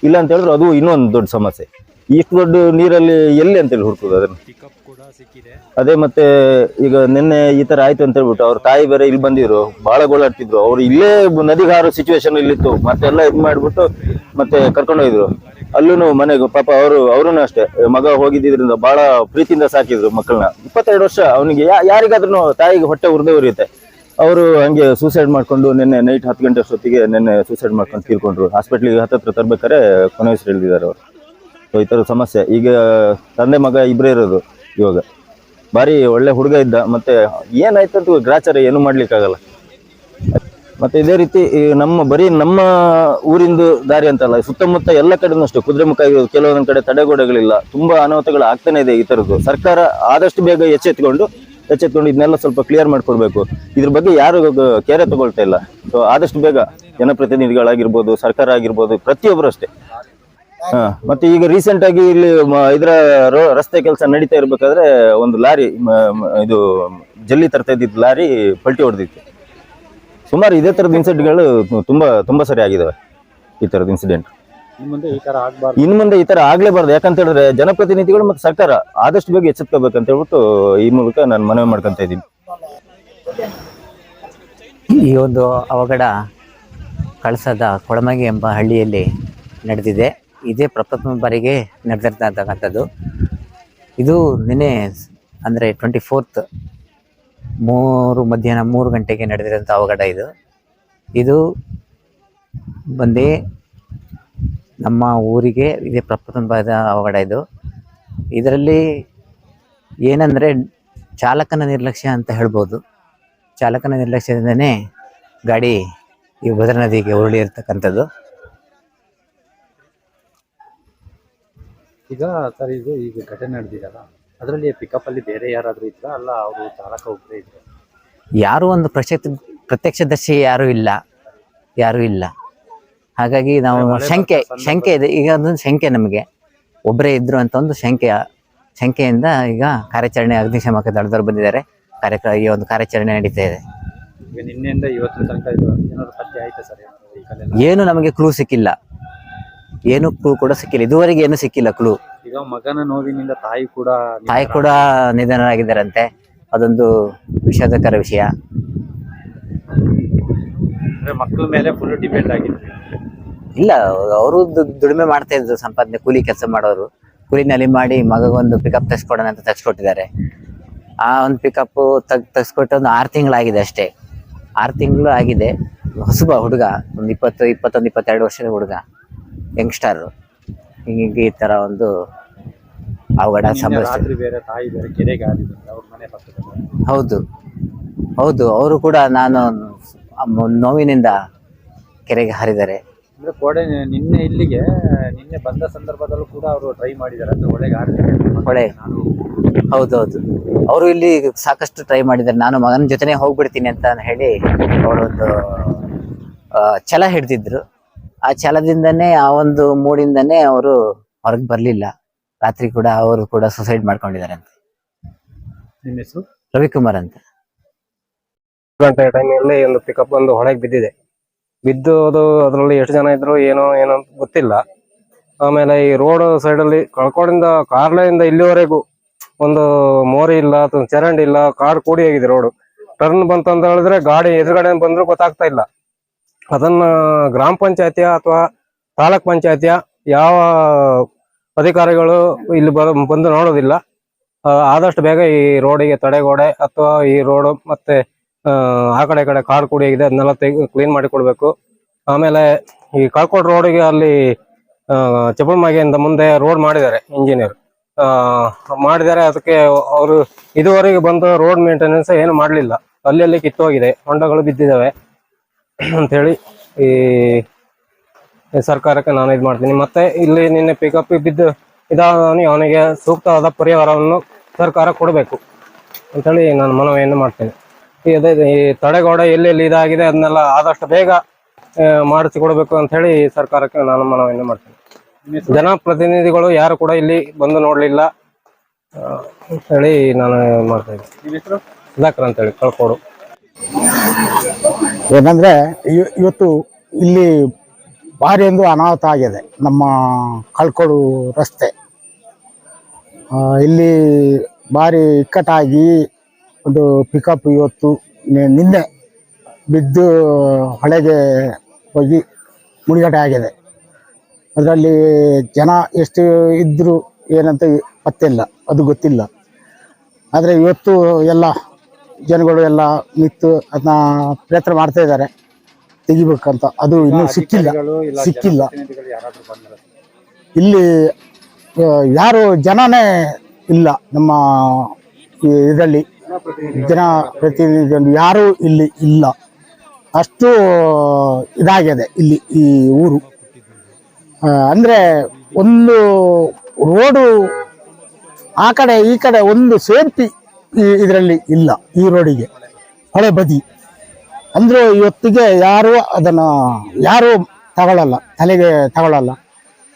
Speaker 9: ಇಲ್ಲ ಅಂತ ಹೇಳಿದ್ರೆ ಅದು ಇನ್ನೊಂದು ದೊಡ್ಡ ಸಮಸ್ಯೆ. ಇಷ್ಟು ದೊಡ್ಡ ನೀರಲ್ಲಿ ಎಲ್ಲಿ ಅಂತೇಳಿ ಹುಡ್ಕೋದು ಅದನ್ನು?
Speaker 2: ಪಿಕಪ್ ಕೂಡ ಸಿಕ್ಕಿದೆ.
Speaker 9: ಅದೇ ಮತ್ತೆ ಈಗ ನಿನ್ನೆ ಈ ತರ ಆಯ್ತು ಅಂತ ಹೇಳ್ಬಿಟ್ಟು ಅವ್ರ ತಾಯಿ ಬೇರೆ ಇಲ್ಲಿ ಬಂದಿದ್ರು ಬಹಳ ಗೋಳಾಡ್ತಿದ್ರು. ಅವ್ರು ಇಲ್ಲೇ ನದಿಗೆ ಹಾರೋ ಸಿಚುವೇಶನ್ ಇಲ್ಲಿತ್ತು ಮತ್ತೆಲ್ಲ ಇದು ಮಾಡ್ಬಿಟ್ಟು ಮತ್ತೆ ಕರ್ಕೊಂಡು ಹೋಗಿದ್ರು ಅಲ್ಲೂ ಮನೆಗೆ ಪಾಪ ಅವರು ಅವರು ಅಷ್ಟೇ. ಮಗ ಹೋಗಿದ್ದರಿಂದ ಬಹಳ ಪ್ರೀತಿಯಿಂದ ಸಾಕಿದ್ರು ಮಕ್ಕಳನ್ನ ಇಪ್ಪತ್ತೆರಡು ವರ್ಷ ಅವನಿಗೆ ಯಾರಿಗಾದ್ರೂ ತಾಯಿಗೆ ಹೊಟ್ಟೆ ಉರಿದೇ ಉರಿಯುತ್ತೆ. ಅವರು ಹಂಗೆ ಸೂಸೈಡ್ ಮಾಡ್ಕೊಂಡು ನಿನ್ನೆ ನೈಟ್ ಹತ್ತು ಗಂಟೆ ಅಷ್ಟೊತ್ತಿಗೆ ನಿನ್ನೆ ಸೂಸೈಡ್ ಮಾಡ್ಕೊಂಡು ತೀರ್ಕೊಂಡ್ರು. ಹಾಸ್ಪಿಟ್ಲಿಗೆ ಹತ್ತತ್ರ ಕೊನೆ ಹೆಸರು ಹೇಳಿದ್ದಾರೆ ಅವರು. ಸೊ ಈ ಥರ ಸಮಸ್ಯೆ. ಈಗ ತಂದೆ ಮಗ ಇಬ್ಬರೇ ಇರೋದು ಇವಾಗ. ಭಾರಿ ಒಳ್ಳೆ ಹುಡುಗ ಇದ್ದ, ಮತ್ತೆ ಏನಾಯ್ತಂತ ಗ್ರಾಚಾರ ಏನು ಮಾಡ್ಲಿಕ್ಕಾಗಲ್ಲ. ಮತ್ತೆ ಇದೇ ರೀತಿ ನಮ್ಮ ಬರೀ ನಮ್ಮ ಊರಿಂದು ದಾರಿ ಅಂತಲ್ಲ ಸುತ್ತಮುತ್ತ ಎಲ್ಲ ಕಡೆನೂ ಅಷ್ಟೇ. ಕುದುರೆಮುಖ ಕೆಲವೊಂದ್ ಕಡೆ ತಡೆಗೋಡೆಗಳಿಲ್ಲ. ತುಂಬಾ ಅನಾಹುತಗಳು ಆಗ್ತಾನೆ ಇದೆ ಈ ತರದ್ದು. ಸರ್ಕಾರ ಆದಷ್ಟು ಬೇಗ ಎಚ್ಚೆತ್ಕೊಂಡು ಎಚ್ಚೆತ್ಕೊಂಡು ಇದನ್ನೆಲ್ಲ ಸ್ವಲ್ಪ ಕ್ಲಿಯರ್ ಮಾಡ್ಕೊಡ್ಬೇಕು. ಇದ್ರ ಬಗ್ಗೆ ಯಾರು ಕೇರೆ ತಗೊಳ್ತಾ ಇಲ್ಲ. ಸೊ ಆದಷ್ಟು ಬೇಗ ಜನಪ್ರತಿನಿಧಿಗಳಾಗಿರ್ಬೋದು, ಸರ್ಕಾರ ಆಗಿರ್ಬೋದು ಪ್ರತಿಯೊಬ್ಬರು ಅಷ್ಟೇ. ಹಾ, ಮತ್ತೆ ಈಗ ರೀಸೆಂಟ್ ಆಗಿ ಇಲ್ಲಿ ಇದ್ರ ರಸ್ತೆ ಕೆಲಸ ನಡೀತಾ ಇರ್ಬೇಕಾದ್ರೆ ಒಂದು ಲಾರಿ ಇದು ಜಲ್ಲಿ ತರ್ತಾ ಇದ್ದಿದ್ದು ಲಾರಿ ಪಲ್ಟಿ ಹೊಡೆದಿತ್ತು. ಸುಮಾರು ಇದೇ ತರದ ಇನ್ಸಿಡೆಂಟ್ಗಳು ತುಂಬಾ ತುಂಬಾ ಸರಿ ಆಗಿದಾವೆ ಈ ತರದ ಇನ್ಸಿಡೆಂಟ್
Speaker 2: ಇನ್ನು ಮುಂದೆ ಈ ತರ ಆಗ್ಬಾರ್ದು.
Speaker 9: ಇನ್ನು ಮುಂದೆ ಈ ತರ ಆಗ್ಲೇಬಾರ್ದು. ಯಾಕಂತ ಹೇಳಿದ್ರೆ ಜನಪ್ರತಿನಿಧಿಗಳು ಮತ್ತು ಸರ್ಕಾರ ಆದಷ್ಟು ಬೇಗ ಎಚ್ಚೆತ್ಕೋಬೇಕಂತ ಹೇಳ್ಬಿಟ್ಟು ಈ ಮೂಲಕ ನಾನು ಮನವಿ ಮಾಡ್ಕೊಂತ ಇದ್ದೀನಿ.
Speaker 10: ಈ ಒಂದು ಅವಘಡ ಕಳಸದ ಕೊಳಮಗಿ ಎಂಬ ಹಳ್ಳಿಯಲ್ಲಿ ನಡೆದಿದೆ. ಇದೇ ಪ್ರಪ್ರಥಮ ಬಾರಿಗೆ ನಡೆದಿರ್ತಕ್ಕಂಥದ್ದು. ಇದು ನಿನ್ನೆ ಅಂದರೆ ಟ್ವೆಂಟಿ ಫೋರ್ತ್ ಮೂರು ಮಧ್ಯಾಹ್ನ ಮೂರು ಗಂಟೆಗೆ ನಡೆದಿರುವಂಥ ಅವಘಡ ಇದು. ಇದು ಬಂದು ನಮ್ಮ ಊರಿಗೆ ಇದೇ ಪ್ರಪ್ರಥಮವಾದ ಅವಘಡ ಇದು. ಇದರಲ್ಲಿ ಏನಂದರೆ ಚಾಲಕನ ನಿರ್ಲಕ್ಷ್ಯ ಅಂತ ಹೇಳ್ಬೋದು. ಚಾಲಕನ ನಿರ್ಲಕ್ಷ್ಯದಿಂದನೇ ಗಾಡಿ ಈ ಭದ್ರ ನದಿಗೆ ಉರುಳಿ ಇರ್ತಕ್ಕಂಥದ್ದು
Speaker 2: ಈಗ ಸರ್ ಇದು ಈಗ ಘಟನೆ ನಡೆದಿರಲ್ಲ ಅದರಲ್ಲಿ ಪಿಕಪ್ ಅಲ್ಲಿ ಬೇರೆ ಯಾರಾದ್ರೂ ಇದ್ರ? ಅಲ್ಲ ಅವರು ಚಾಲಕ ಒಬ್ಬರೇ ಇದ್ರು?
Speaker 10: ಯಾರು ಒಂದು ಪ್ರತ್ಯಕ್ಷ ಪ್ರತ್ಯಕ್ಷದರ್ಶಿ ಯಾರು ಇಲ್ಲ. ಯಾರು ಇಲ್ಲ. ಹಾಗಾಗಿ ನಾವು ಶಂಕೆ ಶಂಕೆ ಇದೆ. ಈಗ ಅದೊಂದು ಶಂಕೆ ನಮಗೆ. ಒಬ್ಬರೇ ಇದ್ರು ಅಂತ ಒಂದು ಶಂಕೆ ಶಂಕೆಯಿಂದ ಈಗ ಕಾರ್ಯಾಚರಣೆ ಅಗ್ನಿಶಾಮಕ ದಳದವರು ಬಂದಿದ್ದಾರೆ. ಕಾರ್ಯಕ್ರಮ ಈ ಒಂದು ಕಾರ್ಯಾಚರಣೆ ನಡೀತಾ ಇದೆ.
Speaker 2: ಈಗ ನಿನ್ನೆಯಿಂದ ಇವತ್ತಿನ ತನಕ ಇದು ಏನಾದ್ರು ಪತ್ತೆ ಆಯ್ತಾ ಸರ್?
Speaker 10: ಏನು ನಮಗೆ ಕ್ಲೂ ಸಿಕ್ಕಿಲ್ಲ. ಏನು ಕ್ಲೂ ಕೂಡ ಸಿಕ್ಕಿಲ್ಲ. ಇದುವರೆಗೆ ಏನು ಸಿಕ್ಕಿಲ್ಲ ಕ್ಲೂ
Speaker 2: ಈಗ ಮಗನ ನೋವಿನಿಂದ ತಾಯಿ ಕೂಡ
Speaker 10: ತಾಯಿ ಕೂಡ ನಿಧನರಾಗಿದ್ದಾರಂತೆ. ಅದೊಂದು ವಿಷಾದಕರ ವಿಷಯ.
Speaker 2: ಅಂದ್ರೆ ಮಕ್ಕಳ ಮೇಲೆ ಫುಲ್ ಡಿಪೆಂಡ್ ಆಗಿದೆ.
Speaker 10: ಇಲ್ಲ ಅವರು ದುಡಿಮೆ ಮಾಡ್ತಾ ಇದ್ರು ಸಂಪಾದನೆ ಕೂಲಿ ಕೆಲಸ ಮಾಡೋರು. ಕೂಲಿನಲ್ಲಿ ಮಾಡಿ ಮಗಗೊಂದು ಪಿಕಪ್ ತೆಗೆಸ್ಕೊಡೋಣ ಅಂತ ತೆಗೆಸ್ಕೊಟ್ಟಿದ್ದಾರೆ. ಆ ಒಂದು ಪಿಕಪ್ ತಗ್ ತೆಗ್ಸ್ಕೊಟ್ಟು ಒಂದು ಆರು ತಿಂಗಳಾಗಿದೆ ಅಷ್ಟೇ. ಆರು ತಿಂಗಳು ಆಗಿದೆ. ಹೊಸಬ ಹುಡುಗ ಒಂದು ಇಪ್ಪತ್ತು ಇಪ್ಪತ್ತೊಂದು ಇಪ್ಪತ್ತೆರಡು ವರ್ಷದ ಹುಡುಗ ಯಂಗ್ಸ್ಟರ್ ಹಿಂಗೆ ಈ ಥರ ಒಂದು ಅವಘಡ ಸಮಸ್ಯೆ
Speaker 2: ರಾತ್ರಿ ಬೇರೆ ತಾಯಿ ಬೇರೆ ಕೆರೆಗೆ ಹಾರಿದ್ರು ಅವ್ರ ಮನೆ ಪಕ್ಕದಲ್ಲಿ.
Speaker 10: ಹೌದು. ಹೌದು ಅವರು ಕೂಡ ನಾನು ಮ- ನೋವಿನಿಂದ ಕೆರೆಗೆ ಹಾರಿದ್ದಾರೆ.
Speaker 2: ಅಂದ್ರೆ ಕೋಡೆ ನಿನ್ನೆ ಇಲ್ಲಿಗೆ ನಿನ್ನೆ ಬಂದ ಸಂದರ್ಭದಲ್ಲೂ ಕೂಡ ಅವರು ಟ್ರೈ ಮಾಡಿದ್ದಾರೆ ಅಂದ್ರೆ ಒಳಗೆ ಹಾರಿದ್ದಾರೆ
Speaker 10: ಹೊಳೆ
Speaker 2: ನಾನು
Speaker 10: ಹೌದೌದು. ಅವರು ಇಲ್ಲಿ ಸಾಕಷ್ಟು ಟ್ರೈ ಮಾಡಿದ್ದಾರೆ. ನಾನು ಮಗನ ಜೊತೆನೆ ಹೋಗ್ಬಿಡ್ತೀನಿ ಅಂತ ಹೇಳಿ ಅವರೊಂದು ಆ, ಛಲ ಹಿಡ್ದಿದ್ರು. ಆ ಛಲದಿಂದನೇ ಆ ಒಂದು ಮೂಡಿಂದನೇ ಅವರು ಹೊರಗೆ ಬರಲಿಲ್ಲ. ರಾತ್ರಿ ಕೂಡ ಅವರು ಕೂಡ ಸುಸೈಡ್ ಮಾಡ್ಕೊಂಡಿದ್ದಾರೆ ಅಂತ.
Speaker 2: ನಿಮ್ಮ ಹೆಸರು?
Speaker 10: ರವಿಕುಮಾರ್ ಅಂತ.
Speaker 11: ಗಂಟೆ ಟೈಮಲ್ಲಿ ಒಂದು ಪಿಕಪ್ ಒಂದು ಹೊಳೆಗೆ ಬಿದ್ದಿದೆ. ಬಿದ್ದು ಅದು ಅದರಲ್ಲಿ ಎಷ್ಟು ಜನ ಇದ್ರು ಏನೋ ಏನೋ ಅಂತ ಗೊತ್ತಿಲ್ಲ. ಆಮೇಲೆ ಈ ರೋಡ್ ಸೈಡಲ್ಲಿ ಕಳ್ಕೊಂಡಿಂದ ಕಾರ್ಲೆಯಿಂದ ಇಲ್ಲಿವರೆಗೂ ಒಂದು ಮೋರಿ ಇಲ್ಲ ಅಥವಾ ಚರಂಡಿ ಇಲ್ಲ ಕಾಡು ಕೂಡಿ ಆಗಿದೆ ರೋಡ್ ಟರ್ನ್ ಬಂತು ಅಂತ ಹೇಳಿದ್ರೆ ಗಾಡಿ ಎದುರುಗಡೆ ಬಂದ್ರು ಗೊತ್ತಾಗ್ತಾ ಇಲ್ಲ. ಅದನ್ನ ಗ್ರಾಮ ಪಂಚಾಯತಿಯ ಅಥವಾ ತಾಲೂಕ್ ಪಂಚಾಯತಿಯ ಯಾವ ಅಧಿಕಾರಿಗಳು ಇಲ್ಲಿ ಬಂದು ನೋಡೋದಿಲ್ಲ. ಆದಷ್ಟು ಬೇಗ ಈ ರೋಡಿಗೆ ತಡೆಗೋಡೆ ಅಥವಾ ಈ ರೋಡ್ ಮತ್ತೆ ಆ, ಕಡೆ ಕಡೆ ಕಾಡು ಕೂಡಿ ಇದೆ ಅದನ್ನೆಲ್ಲ ಕ್ಲೀನ್ ಮಾಡಿ ಕೊಡ್ಬೇಕು. ಆಮೇಲೆ ಈ ಕಳ್ಕೊಡ್ ರೋಡಿಗೆ ಅಲ್ಲಿ ಚಪ್ಪಳಮಾಗಿಯಿಂದ ಮುಂದೆ ರೋಡ್ ಮಾಡಿದ್ದಾರೆ ಇಂಜಿನಿಯರ್. ಮಾಡಿದ್ದಾರೆ ಅದಕ್ಕೆ ಅವರು ಇದುವರೆಗೆ ಬಂದು ರೋಡ್ ಮೇಂಟೆನೆನ್ಸ್ ಏನು ಮಾಡಲಿಲ್ಲ. ಅಲ್ಲಿ ಕಿತ್ತೋಗಿದೆ ಹೊಂಡಗಳು ಬಿದ್ದಿದ್ದಾವೆ ಹೇಳಿ ಈ ಸರ್ಕಾರಕ್ಕೆ ನಾನು ಇದು ಮಾಡ್ತೀನಿ. ಮತ್ತೆ ಇಲ್ಲಿ ನಿನ್ನೆ ಪಿಕಪ್ ಬಿದ್ದು ಇದಾದವನು ಅವನಿಗೆ ಸೂಕ್ತವಾದ ಪರಿಹಾರವನ್ನು ಸರ್ಕಾರ ಕೊಡಬೇಕು ಅಂತೇಳಿ ನಾನು ಮನವಿಯನ್ನು ಮಾಡ್ತೇನೆ. ಈ ಅದೇ ಈ ತಡೆಗೋಡೆ ಎಲ್ಲೆಲ್ಲಿ ಇದಾಗಿದೆ ಅದನ್ನೆಲ್ಲ ಆದಷ್ಟು ಬೇಗ ಮಾಡಿಸಿ ಮಾಡಿಸಿಕೊಡ್ಬೇಕು ಅಂತ ಹೇಳಿ ಸರ್ಕಾರಕ್ಕೆ ನಾನು ಮನವಿಯನ್ನು ಮಾಡ್ತೇನೆ. ಜನಪ್ರತಿನಿಧಿಗಳು ಯಾರು ಕೂಡ ಇಲ್ಲಿ ಬಂದು ನೋಡಲಿಲ್ಲ ಹೇಳಿ ನಾನು ಮಾಡ್ತಾ ಇದ್ದೀನಿ. ಸುಧಾಕರ್ ಅಂತ ಹೇಳಿ ಕಳ್ಕೋಡು.
Speaker 12: ಏನಂದ್ರೆ ಇವ- ಇವತ್ತು ಇಲ್ಲಿ ಭಾರಿ ಒಂದು ಅನಾಹುತ ಆಗಿದೆ ನಮ್ಮ ಕಳ್ಕೊಡು ರಸ್ತೆ. ಇಲ್ಲಿ ಭಾರಿ ಇಕ್ಕಟ್ಟಾಗಿ ಒಂದು ಪಿಕಪ್ ಇವತ್ತು ನಿನ್ನೆ ಬಿದ್ದು ಹೊಳೆಗೆ ಹೋಗಿ ಮುಳುಗಡೆ ಆಗಿದೆ. ಅದರಲ್ಲಿ ಜನ ಎಷ್ಟು ಇದ್ದರು ಏನಂತ ಪತ್ತಿಲ್ಲ, ಅದು ಗೊತ್ತಿಲ್ಲ. ಆದರೆ ಇವತ್ತು ಎಲ್ಲ ಜನಗಳು ಎಲ್ಲ ನಿಂತು ಅದನ್ನ ಪ್ರಯತ್ನ ಮಾಡ್ತಾ ಇದ್ದಾರೆ. ತೆಗಿಬೇಕಂತ. ಅದು ಇನ್ನೂ ಸಿಕ್ಕಿಲ್ಲ. ಸಿಕ್ಕಿಲ್ಲ. ಇಲ್ಲಿ ಯಾರು ಜನನೇ ಇಲ್ಲ ನಮ್ಮ ಇದರಲ್ಲಿ. ಜನ ಪ್ರತಿನಿಧಿಗಳು ಯಾರೂ ಇಲ್ಲಿ ಇಲ್ಲ. ಅಷ್ಟು ಇದಾಗಿದೆ ಇಲ್ಲಿ ಈ ಊರು. ಅಂದರೆ ಅಂದ್ರೆ ಒಂದು ರೋಡು ಆ ಕಡೆ ಈ ಕಡೆ ಒಂದು ಸೇರ್ಪಿ ಇದರಲ್ಲಿ ಇಲ್ಲ ಈ ರೋಡಿಗೆ. ಹೊಳೆ ಬದಿ. ಅಂದ್ರೆ ಇವತ್ತಿಗೆ ಯಾರು ಅದನ್ನ ಯಾರು ತಗೊಳ್ಳಲ್ಲ ತಲೆಗೆ ತಗೊಳ್ಳಲ್ಲ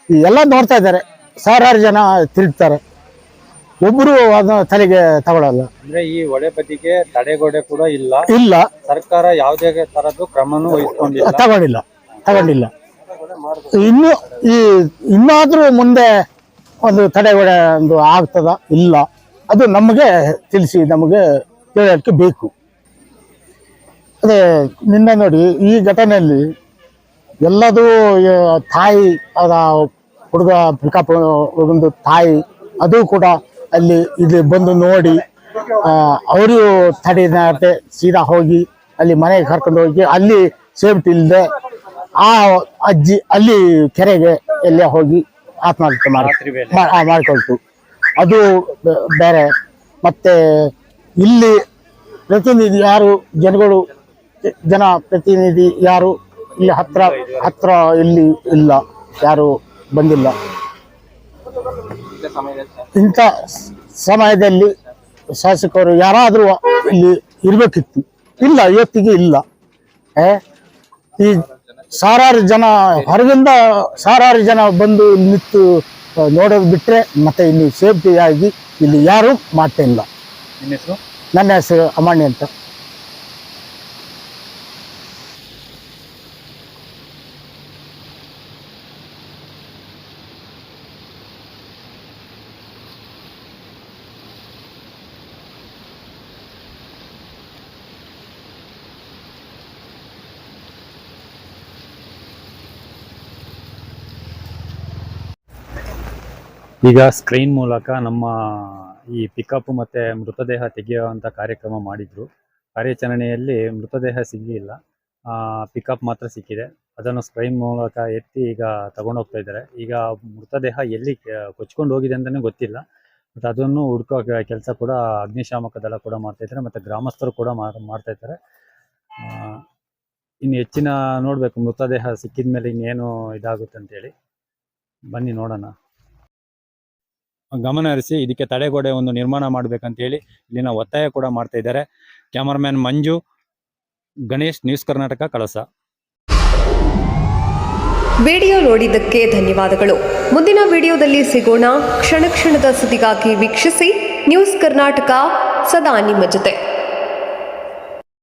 Speaker 12: ಎಲ್ಲ ನೋಡ್ತಾ ಇದ್ದಾರೆ. ಸಾವಿರಾರು ಜನ ತಿರುಗ್ತಾರೆ. ಒಬ್ರು ಅದನ್ನ ತಲೆಗೆ ತಗೊಳ್ಳಲ್ಲ
Speaker 2: ಅಂದ್ರೆ ಈ ಒಡೆಪತಿಗೆ ಬದಿಗೆ ತಡೆಗೋಡೆ ಕೂಡ ಇಲ್ಲ.
Speaker 12: ಇಲ್ಲ.
Speaker 2: ಸರ್ಕಾರ ಯಾವುದೇ ತರದ್ದು ಕ್ರಮನು ವಹಿಸ್ಕೊಂಡಿಲ್ಲ.
Speaker 12: ತಗೊಂಡಿಲ್ಲ. ತಗೊಂಡಿಲ್ಲ. ಇನ್ನು ಈ ಇನ್ನಾದ್ರೂ ಮುಂದೆ ಒಂದು ತಡೆಗೋಡೆ ಒಂದು ಆಗ್ತದ? ಇಲ್ಲ. ಅದು ನಮಗೆ ತಿಳಿಸಿ ನಮಗೆ ಹೇಳಲಿಕ್ಕೆ ಬೇಕು. ಅದೇ ನಿನ್ನೆ ನೋಡಿ ಈ ಘಟನೆಯಲ್ಲಿ ಎಲ್ಲದೂ ತಾಯಿ ಅದ ಹುಡುಗ ಪಿಕಪ್ ಹುಡುಗಂದು ತಾಯಿ ಅದು ಕೂಡ ಅಲ್ಲಿ ಇಲ್ಲಿ ಬಂದು ನೋಡಿ ಅವರು ತಡೆನಾತೆ ಸೀದಾ ಹೋಗಿ ಅಲ್ಲಿ ಮನೆಗೆ ಕರ್ಕೊಂಡು ಹೋಗಿ ಅಲ್ಲಿ ಸೇಫ್ಟಿ ಇಲ್ಲದೆ ಆ ಅಜ್ಜಿ ಅಲ್ಲಿ ಕೆರೆಗೆ ಎಲ್ಲೇ ಹೋಗಿ ಆತ್ಮಹತ್ಯೆ ಮಾಡಿ ಮಾಡಿಕೊಳ್ತು. ಅದು ಬೇರೆ. ಮತ್ತೆ ಇಲ್ಲಿ ಪ್ರತಿನಿಧಿ ಯಾರು ಜನಗಳು ಜನ ಪ್ರತಿನಿಧಿ ಯಾರು ಇಲ್ಲಿ ಹತ್ರ ಹತ್ರ ಇಲ್ಲಿ ಇಲ್ಲ ಯಾರು ಬಂದಿಲ್ಲ. ಇಂಥ ಸಮಯದಲ್ಲಿ ಶಾಸಕರು ಯಾರಾದರೂ ಇಲ್ಲಿ ಇರಬೇಕಿತ್ತು. ಇಲ್ಲ ಇವತ್ತಿಗೆ ಇಲ್ಲ. ಏ ಈ ಸಾವಿರಾರು ಜನ ಹೊರಗಿಂದ ಸಾವಿರಾರು ಜನ ಬಂದು ನಿಂತು ನೋಡೋದು ಬಿಟ್ಟರೆ ಮತ್ತೆ ಇಲ್ಲಿ ಸೇಫ್ಟಿ ಆಗಿ ಇಲ್ಲಿ ಯಾರು ಮಾಡ್ತಾ ಇಲ್ಲ. ನನ್ನ ಹೆಸರು ಅಮಾಣಿ ಅಂತ.
Speaker 2: ಈಗ ಸ್ಕ್ರೀನ್ ಮೂಲಕ ನಮ್ಮ ಈ ಪಿಕಪ್ ಮತ್ತೆ ಮೃತದೇಹ ತೆಗೆಯುವಂತ ಕಾರ್ಯಕ್ರಮ ಮಾಡಿದ್ರು. ಕಾರ್ಯಾಚರಣೆಯಲ್ಲಿ ಮೃತದೇಹ ಸಿಗಲಿಲ್ಲ. ಪಿಕಪ್ ಮಾತ್ರ ಸಿಕ್ಕಿದೆ. ಅದನ್ನು ಸ್ಕ್ರೀನ್ ಮೂಲಕ ಎತ್ತಿ ಈಗ ತಗೊಂಡು ಹೋಗ್ತಾ ಇದ್ದಾರೆ. ಈಗ ಮೃತದೇಹ ಎಲ್ಲಿ ಕೊಚ್ಕೊಂಡು ಹೋಗಿದೆ ಅಂತಲೇ ಗೊತ್ತಿಲ್ಲ. ಮತ್ತು ಅದನ್ನು ಹುಡ್ಕೋ ಕೆಲಸ ಕೂಡ ಅಗ್ನಿಶಾಮಕ ದಳ ಕೂಡ ಮಾಡ್ತಾ ಇದ್ದಾರೆ. ಮತ್ತು ಗ್ರಾಮಸ್ಥರು ಕೂಡ ಮಾಡ್- ಮಾಡ್ತಾ ಇದ್ದಾರೆ. ಇನ್ನು ಹೆಚ್ಚಿನ ನೋಡಬೇಕು. ಮೃತದೇಹ ಸಿಕ್ಕಿದ ಮೇಲೆ ಇನ್ನೇನು ಇದಾಗುತ್ತೆ ಅಂತೇಳಿ. ಬನ್ನಿ ನೋಡೋಣ. ಗಮನ ಹರಿಸಿ ಇದಕ್ಕೆ ತಡೆಗೋಡೆ ಒಂದು ನಿರ್ಮಾಣ ಮಾಡ್ಬೇಕಂತೇಳಿ ಇಲ್ಲಿನ ಒತ್ತಾಯ ಕೂಡ ಮಾಡ್ತಾ ಇದ್ದಾರೆ. Cameraman Manju, Ganesh news Karnataka Kalasa.
Speaker 13: Video ನೋಡಿದ್ದಕ್ಕೆ ಧನ್ಯವಾದಗಳು. ಮುಂದಿನ ವಿಡಿಯೋದಲ್ಲಿ ಸಿಗೋಣ. ಕ್ಷಣ ಕ್ಷಣದ ಸುದ್ದಿಗಾಗಿ ವೀಕ್ಷಿಸಿ ನ್ಯೂಸ್ ಕರ್ನಾಟಕ ಸದಾ ನಿಮ್ಮ ಜೊತೆ.